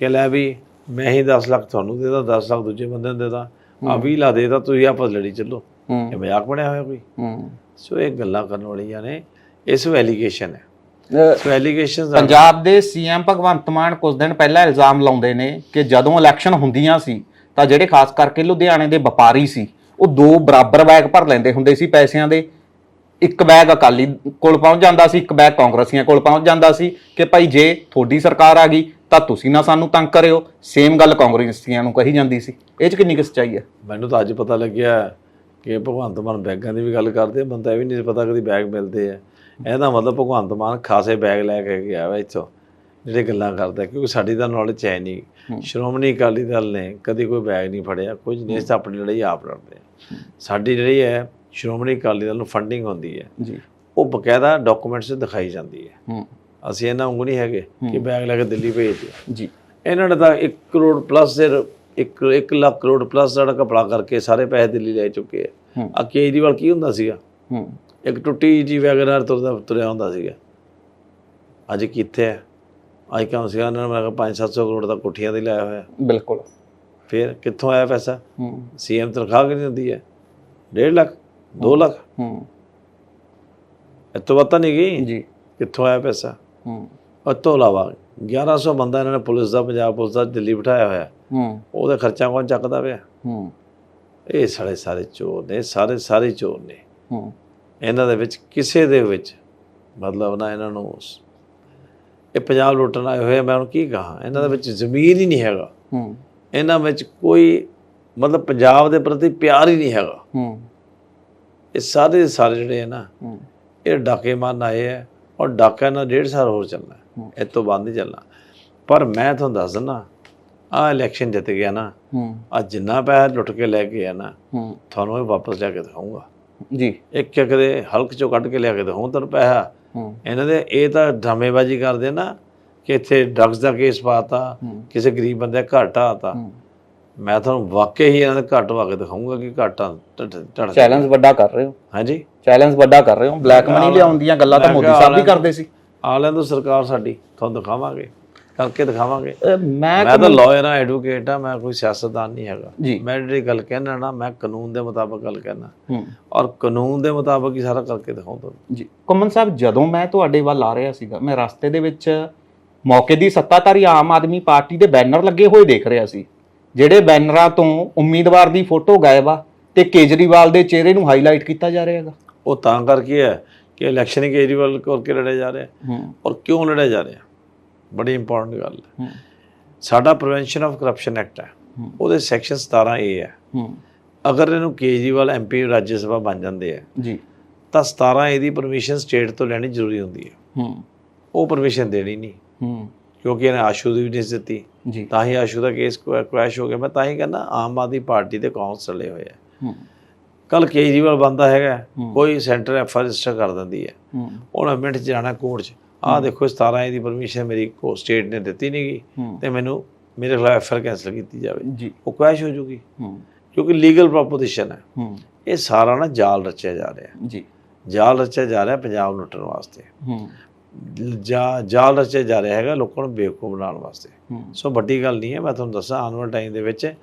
ਕਿ ਲੈ ਵੀ ਮੈਂ ਹੀ 10 ਲੱਖ ਤੁਹਾਨੂੰ ਦੇਦਾ 10 ਲੱਖ ਦੂਜੇ ਬੰਦੇ ਨੂੰ ਦੇਦਾ ਆ 20 ਲੱਖ ਦੇਦਾ ਤੁਸੀਂ ਆਪਸ ਲੜੀ ਚੱਲੋ। ਇਹ ਮਜ਼ਾਕ ਬਣਿਆ ਹੋਇਆ ਕੋਈ? ਸੋ ਇਹ ਗੱਲਾਂ ਕਰਨ ਵਾਲੀਆਂ ਨੇ। ਇਸ ਐਲੀਗੇਸ਼ਨ ਹੈ। ਸੋ ਐਲੀਗੇਸ਼ਨਸ ਪੰਜਾਬ ਦੇ ਸੀਐਮ ਭਗਵੰਤ ਮਾਨ ਕੁਝ ਦਿਨ ਪਹਿਲਾਂ ਇਲਜ਼ਾਮ ਲਾਉਂਦੇ ਨੇ ਕਿ ਜਦੋਂ ਇਲੈਕਸ਼ਨ ਹੁੰਦੀਆਂ ਸੀ ਤਾਂ ਜਿਹੜੇ ਖਾਸ ਕਰਕੇ ਲੁਧਿਆਣੇ ਦੇ ਵਪਾਰੀ ਸੀ ਉਹ ਦੋ ਬਰਾਬਰ ਬੈਗ ਭਰ ਲੈਂਦੇ ਹੁੰਦੇ ਸੀ ਪੈਸਿਆਂ ਦੇ। ਇੱਕ ਬੈਗ ਅਕਾਲੀ ਕੋਲ ਪਹੁੰਚ ਜਾਂਦਾ ਸੀ ਇੱਕ ਬੈਗ ਕਾਂਗਰਸੀਆਂ ਕੋਲ ਪਹੁੰਚ ਜਾਂਦਾ ਸੀ ਕਿ ਭਾਈ ਜੇ ਤੁਹਾਡੀ ਸਰਕਾਰ ਆ ਗਈ ਤਾਂ ਤੁਸੀਂ ਨਾ ਸਾਨੂੰ ਤੰਗ ਕਰਿਓ। ਸੇਮ ਗੱਲ ਕਾਂਗਰਸੀਆਂ ਨੂੰ ਕਹੀ ਜਾਂਦੀ ਸੀ। ਇਹ ਚ ਕਿੰਨੀ ਕੁ ਸੱਚਾਈ ਹੈ? ਮੈਨੂੰ ਤਾਂ ਅੱਜ ਪਤਾ ਲੱਗਿਆ ਕਿ ਭਗਵੰਤ ਮਾਨ ਬੈਗਾਂ ਦੀ ਵੀ ਗੱਲ ਕਰਦੇ ਆ ਬੰਦਾ ਇਹ ਵੀ ਨਹੀਂ ਪਤਾ ਕਦੀ ਬੈਗ ਮਿਲਦੇ ਆ। ਇਹਦਾ ਮਤਲਬ ਭਗਵੰਤ ਮਾਨ ਖਾਸੇ ਬੈਗ ਲੈ ਕੇ ਗਿਆ ਵਾ ਇੱਥੋਂ ਜਿਹੜੇ ਗੱਲਾਂ ਕਰਦਾ ਕਿਉਂਕਿ ਸਾਡੀ ਤਾਂ ਨੌਲੇਜ ਹੈ ਨਹੀਂ। ਸ਼੍ਰੋਮਣੀ ਅਕਾਲੀ ਦਲ ਨੇ ਕਦੀ ਕੋਈ ਬੈਗ ਨਹੀਂ ਫੜਿਆ ਕੁਝ ਨਹੀਂ ਇਸ ਆਪਣੀ ਲੜਾਈ ਆਪ ਲੜਦੇ ਸਾਡੀ ਜਿਹੜੀ ਹੈ ਸ਼੍ਰੋਮਣੀ ਅਕਾਲੀ ਦਲ ਨੂੰ ਫੰਡਿੰਗ ਹੁੰਦੀ ਹੈ। ਜੀ। ਉਹ ਬਕਾਇਦਾ ਡਾਕੂਮੈਂਟਸ ਦਿਖਾਈ ਜਾਂਦੀ ਹੈ। ਅਸੀਂ ਇਹਨਾਂ ਵਾਂਗੂ ਨਹੀਂ ਹੈਗੇ ਕਿ ਬੈਗ ਲੈ ਕੇ ਦਿੱਲੀ ਭੇਜ ਦਿਓ। ਜੀ। ਇਹਨਾਂ ਨੇ ਤਾਂ 1 ਕਰੋੜ ਪਲੱਸ ਦੇ 1 1 ਲੱਖ ਕਰੋੜ ਪਲੱਸ ਦਾ ਕਪੜਾ ਕਰਕੇ ਸਾਰੇ ਪੈਸੇ ਦਿੱਲੀ ਲੈ ਚੁੱਕੇ ਆ। ਆ ਕੇਜਰੀਵਾਲ ਕੀ ਹੁੰਦਾ ਸੀਗਾ? ਹੂੰ। ਇੱਕ ਟੁੱਟੀ ਜੀ ਵੈਗਨਰ ਤੁਰਦਾ ਤੁਰਿਆ ਹੁੰਦਾ ਸੀਗਾ। ਅੱਜ ਕਿੱਥੇ ਹੈ ਅੱਜ ਕੰਮ ਸੀਗਾ? ਇਹਨਾਂ ਨੇ ਮੈਂ ਕਿਹਾ 5-700 ਕਰੋੜ ਦਾ ਕੋਠੀਆਂ ਤੇ ਲਾਇਆ ਹੋਇਆ। ਬਿਲਕੁਲ। ਫਿਰ ਕਿੱਥੋਂ ਆਇਆ ਪੈਸਾ? ਹੂੰ। ਸੀਐਮ ਤਨਖਾਹ ਕਿੰਨੀ ਹੁੰਦੀ ਹੈ? 1.5 ਲੱਖ? 2 ਲੱਖ? ਹੂੰ। ਇਹ ਤੋਂ ਪਤਾ ਨਹੀਂ ਗਈ? ਜੀ। ਕਿੱਥੋਂ ਆਇਆ ਪੈਸਾ? ਹੂੰ। ਤੋਂ ਇਲਾਵਾ 1100 ਬੰਦਾ ਇਹਨਾਂ ਨੇ ਪੁਲਿਸ ਦਾ ਪੰਜਾਬ ਪੁਲਿਸ ਦਾ ਦਿੱਲੀ ਬਿਠਾਇਆ ਹੋਇਆ। ਹੂੰ। ਉਹਦਾ ਖਰਚਾ ਕੌਣ ਚੱਕਦਾ ਪਿਆ? ਹੂੰ। ਇਹ ਸਾਰੇ ਸਾਰੇ ਚੋਰ ਨੇ ਸਾਰੇ ਸਾਰੇ ਚੋਰ ਨੇ। ਹੂੰ। ਇਹਨਾਂ ਦੇ ਵਿੱਚ ਕਿਸੇ ਦੇ ਵਿੱਚ ਮਤਲਬ ਨਾ ਇਹਨਾਂ ਨੂੰ ਇਹ ਪੰਜਾਬ ਲੁੱਟਣ ਆਏ ਹੋਏ ਮੈਂ ਉਹਨੂੰ ਕੀ ਕਹਾਂ? ਇਹਨਾਂ ਦੇ ਵਿੱਚ ਜ਼ਮੀਰ ਹੀ ਨਹੀਂ ਹੈਗਾ। ਹੂੰ। ਇਹਨਾਂ ਵਿੱਚ ਕੋਈ ਮਤਲਬ ਪੰਜਾਬ ਦੇ ਪ੍ਰਤੀ ਪਿਆਰ ਹੀ ਨਹੀਂ ਹੈਗਾ। ਹੂੰ। ਇਹ ਸਾਰੇ ਸਾਰੇ ਜਿਹੜੇ ਆ ਨਾ ਹੂੰ। ਇਹ ਡਾਕੇ ਮਾਰਨ ਆਏ ਆ ਔਰ ਡਾਕਿਆਂ ਨਾਲ ਡੇਢ ਸਾਲ ਹੋਰ ਚੱਲਣਾ। ਹੂੰ। ਇਹ ਤੋਂ ਬਾਅਦ ਨਹੀਂ ਚੱਲਣਾ। ਪਰ ਮੈਂ ਤੁਹਾਨੂੰ ਦੱਸ ਦਿੰਦਾ ਆ ਇਲੈਕਸ਼ਨ ਜਿੱਤ ਗਿਆ ਨਾ ਹੂੰ। ਆ ਜਿੰਨਾ ਪੈਸਾ ਲੁੱਟ ਕੇ ਲੈ ਕੇ ਆ ਨਾ ਹੂੰ। ਤੁਹਾਨੂੰ ਇਹ ਵਾਪਸ ਜਾ ਕੇ ਦਿਖਾਊਂਗਾ। ਜੀ। ਇੱਕ ਇੱਕ ਦੇ ਹਲਕ ਚੋਂ ਕੱਢ ਕੇ ਲਿਆ ਕੇ ਦਿਖਾਉਂ ਤੁਹਾਨੂੰ ਪੈਸਾ। ਇਹਨਾਂ ਦੇ ਇਹ ਤਾਂ ਡਰਾਮੇਬਾਜ਼ੀ ਕਰਦੇ ਨਾ ਕਿ ਇੱਥੇ ਡਰੱਗਸ ਦਾ ਕੇਸ ਪਾਤਾ। ਕਿਸੇ ਗਰੀਬ ਬੰਦੇ ਢਾਤਾ ਹੂੰ। ਮੈਂ ਤੁਹਾਨੂੰ ਵਾਕਈ ਹੀ ਇਹਨਾਂ ਦੇ ਘੱਟ ਵਾ ਕੇ ਦਿਖਾਊਂਗਾ ਕਿ ਘਾਟਾਂ ਚੈਲੰਜ ਵੱਡਾ ਕਰ ਰਹੇ ਹੋ। ਹਾਂਜੀ। ਚੈਲੰਜ ਵੱਡਾ ਕਰ ਰਹੇ ਹੋ। ਬਲੈਕ ਮਨੀ ਲਿਆਉਣ ਦੀਆਂ ਗੱਲਾਂ ਤਾਂ ਮੋਦੀ ਸਾਹਿਬ ਵੀ ਕਰਦੇ ਸੀ। ਆਲਿਆਂ ਤੋਂ ਸਰਕਾਰ ਸਾਡੀ ਤੁਹਾਨੂੰ ਦਿਖਾਵਾਂਗੇ। ਕਰਕੇ ਦਿਖਾਵਾਂਗੇ। ਮੈਂ ਮੈਂ ਤਾਂ ਲਾਇਰ ਆ ਐਡਵੋਕੇਟ ਆ ਮੈਂ ਕੋਈ ਸਿਆਸਤਦਾਨ ਨਹੀਂ ਹੈਗਾ। ਮੈਂ ਜਿਹੜੀ ਗੱਲ ਕਹਿਣਾ ਨਾ ਮੈਂ ਕਾਨੂੰਨ ਦੇ ਮੁਤਾਬਕ ਗੱਲ ਕਹਿਣਾ। ਔਰ ਕਾਨੂੰਨ ਦੇ ਮੁਤਾਬਕ ਹੀ ਸਾਰਾ ਕਰਕੇ ਦਿਖਾਉਂ ਤੁਹਾਨੂੰ। ਜੀ। ਕੁਮਨ ਸਾਹਿਬ ਜਦੋਂ ਮੈਂ ਤੁਹਾਡੇ ਵੱਲ ਆ ਰਿਹਾ ਸੀਗਾ ਮੈਂ ਰਸਤੇ ਦੇ ਵਿੱਚ ਮੌਕੇ ਦੀ ਸੱਤਾਧਾਰੀ ਆਮ ਆਦਮੀ ਪਾਰਟੀ ਦੇ ਬੈਨਰ ਲੱਗੇ ਹੋਏ ਦੇਖ ਰਿਹਾ ਸੀ ਜਿਹੜੇ ਬੈਨਰਾਂ ਤੋਂ ਉਮੀਦਵਾਰ ਦੀ ਫੋਟੋ ਗਾਇਬ ਆ ਤੇ ਕੇਜਰੀਵਾਲ ਦੇ ਚਿਹਰੇ ਨੂੰ ਹਾਈਲਾਈਟ ਕੀਤਾ ਜਾ ਰਿਹਾ ਹੈਗਾ। ਉਹ ਤਾਂ ਕਰਕੇ ਹੈ ਕਿ ਇਲੈਕਸ਼ਨ ਕੇਜਰੀਵਾਲ ਕਰਕੇ ਲੜਿਆ ਜਾ ਰਿਹਾ। ਹੂੰ। ਔਰ ਕਿਉਂ ਲੜਿਆ ਜਾ ਰਿਹਾ? ਬੜੀ ਇੰਪੋਰਟੈਂਟ ਗੱਲ ਹੈ। ਸਾਡਾ ਪ੍ਰੀਵੈਂਸ਼ਨ ਆਫ ਕਰਪਸ਼ਨ ਐਕਟ ਹੈ। ਉਹਦੇ ਸੈਕਸ਼ਨ 17 ਏ ਹੈ। ਅਗਰ ਇਹਨੂੰ ਕੇਜਰੀਵਾਲ ਐਮਪੀ ਰਾਜ ਸਭਾ ਬਣ ਜਾਂਦੇ ਆ ਜੀ। ਤਾਂ 17 ਏ ਦੀ ਪਰਮਿਸ਼ਨ ਸਟੇਟ ਤੋਂ ਲੈਣੀ ਜ਼ਰੂਰੀ ਹੁੰਦੀ ਹੈ। ਉਹ ਪਰਮਿਸ਼ਨ ਦੇਣੀ ਨਹੀਂ। ਕਿਉਂਕਿ ਇਹਨੇ ਆਸ਼ੂ ਦੀ ਵੀ ਨਹੀਂ ਦਿੱਤੀ। ਜੀ। ਤਾਂ ਹੀ ਆਸ਼ੂ ਦਾ ਕੇਸ ਕ੍ਰੈਸ਼ ਹੋ ਗਿਆ। ਮੈਂ ਤਾਂ ਹੀ ਕਹਿੰਦਾ ਆਮ ਆਦਮੀ ਪਾਰਟੀ ਦੇ ਕੌਂਸਲ ਚਲੇ ਹੋਏ ਆ। ਹੂੰ। ਕੱਲ ਕੇਜਰੀਵਾਲ ਬੰਦਾ ਹੈਗਾ। ਕੋਈ ਸੈਂਟਰ ਐਫ ਰਜਿਸਟਰ ਕਰ ਦਿੰਦੀ ਹੈ। ਹੂੰ। ਉਹਨਾਂ ਮਿੰਟ 'ਚ ਜਾਣਾ ਕੋਰਟ 'ਚ। ਆਹ ਦੇਖੋ 17 ਏ ਦੀ ਪਰਮਿਸ਼ਨ ਮੇਰੀ ਕੋ ਸਟੇਟ ਨੇ ਦਿੱਤੀ ਨਹੀਂ ਗਈ ਹੂੰ। ਤੇ ਮੈਨੂੰ ਮੇਰੇ ਖਿਲਾਫ ਐਫ ਆਰ ਕੈਂਸਲ ਕੀਤੀ ਜਾਵੇ। ਉਹ ਕ੍ਰੈਸ਼ ਹੋ ਜੂਗੀ। ਕਿਉਂਕਿ ਲੀਗਲ ਪ੍ਰੋਪੋਜੀਸ਼ਨ ਹੈ। ਇਹ ਸਾਰਾ ਨਾ ਜਾਲ ਰਚਿਆ ਜਾ ਰਿਹਾ। ਜੀ। ਜਾਲ ਰਚਿਆ ਜਾ ਰਿਹਾ ਪੰਜਾਬ ਨੂੰ ਲੁੱਟਣ ਵਾਸਤੇ। ਜਾਲ ਰਚਿਆ ਜਾ ਰਿਹਾ ਹੈਗਾ ਲੋਕਾਂ ਨੂੰ ਬੇਵਕੂਫ ਬਣਾਉਣ ਵਾਸਤੇ। ਸੋ ਵੱਡੀ ਗੱਲ ਨਹੀਂ ਹੈ। ਮੈਂ ਤੁਹਾਨੂੰ ਦੱਸਾਂ ਆਉਣ ਵਾਲੇ ਟਾਈਮ ਦੇ ਵਿੱਚ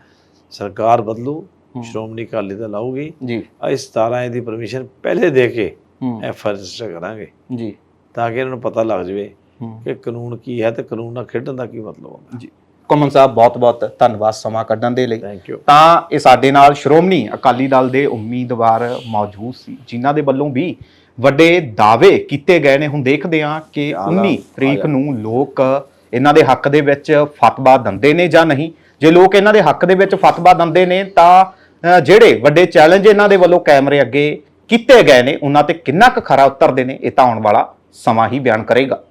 ਸਰਕਾਰ ਬਦਲੂ ਸ਼੍ਰੋਮਣੀ ਅਕਾਲੀ ਦਲ ਆਊਗੀ। ਜੀ। ਆ ਇਸ 17 ਏ ਦੀ ਪਰਮਿਸ਼ਨ ਪਹਿਲੇ ਦੇ ਕੇ ਐਫ ਰਜਿਸਟਰ ਕਰਾਂਗੇ। ਜੀ। ਤਾਂ ਕਿ ਇਹਨਾਂ ਨੂੰ ਪਤਾ ਲੱਗ ਜਾਵੇ ਕਿ ਕਾਨੂੰਨ ਕੀ ਹੈ ਤੇ ਕਾਨੂੰਨ ਨਾਲ ਖੇਡਣ ਦਾ ਕੀ ਮਤਲਬ ਹੁੰਦਾ। ਜੀ। ਕਮਨ ਸਾਹਿਬ ਬਹੁਤ ਬਹੁਤ ਧੰਨਵਾਦ ਸਮਾਂ ਕੱਢਣ ਦੇ ਲਈ। ਤਾਂ ਇਹ ਸਾਡੇ ਨਾਲ ਸ਼੍ਰੋਮਣੀ ਅਕਾਲੀ ਦਲ ਦੇ ਉਮੀਦਵਾਰ ਮੌਜੂਦ ਸੀ ਜਿਨ੍ਹਾਂ ਦੇ ਵੱਲੋਂ ਵੀ ਵੱਡੇ ਦਾਅਵੇ ਕੀਤੇ ਗਏ ਨੇ। ਹੁਣ ਦੇਖਦੇ ਹਾਂ ਕਿ 19 ਤਰੀਕ ਨੂੰ ਲੋਕ ਇਹਨਾਂ ਦੇ ਹੱਕ ਦੇ ਵਿੱਚ ਫਤਵਾ ਦਿੰਦੇ ਨੇ ਜਾਂ ਨਹੀਂ। ਜੇ ਲੋਕ ਇਹਨਾਂ ਦੇ ਹੱਕ ਦੇ ਵਿੱਚ ਫਤਵਾ ਦਿੰਦੇ ਨੇ ਤਾਂ ਜਿਹੜੇ ਵੱਡੇ ਚੈਲੰਜ ਇਹਨਾਂ ਦੇ ਵੱਲੋਂ ਕੈਮਰੇ ਅੱਗੇ ਕੀਤੇ ਗਏ ਨੇ ਉਹਨਾਂ ਤੇ ਕਿੰਨਾ ਕੁ ਖਰਾ ਉਤਰਦੇ ਨੇ ਇਹ ਤਾਂ ਆਉਣ ਵਾਲਾ ਸਮਾਂ ਹੀ ਬਿਆਨ ਕਰੇਗਾ।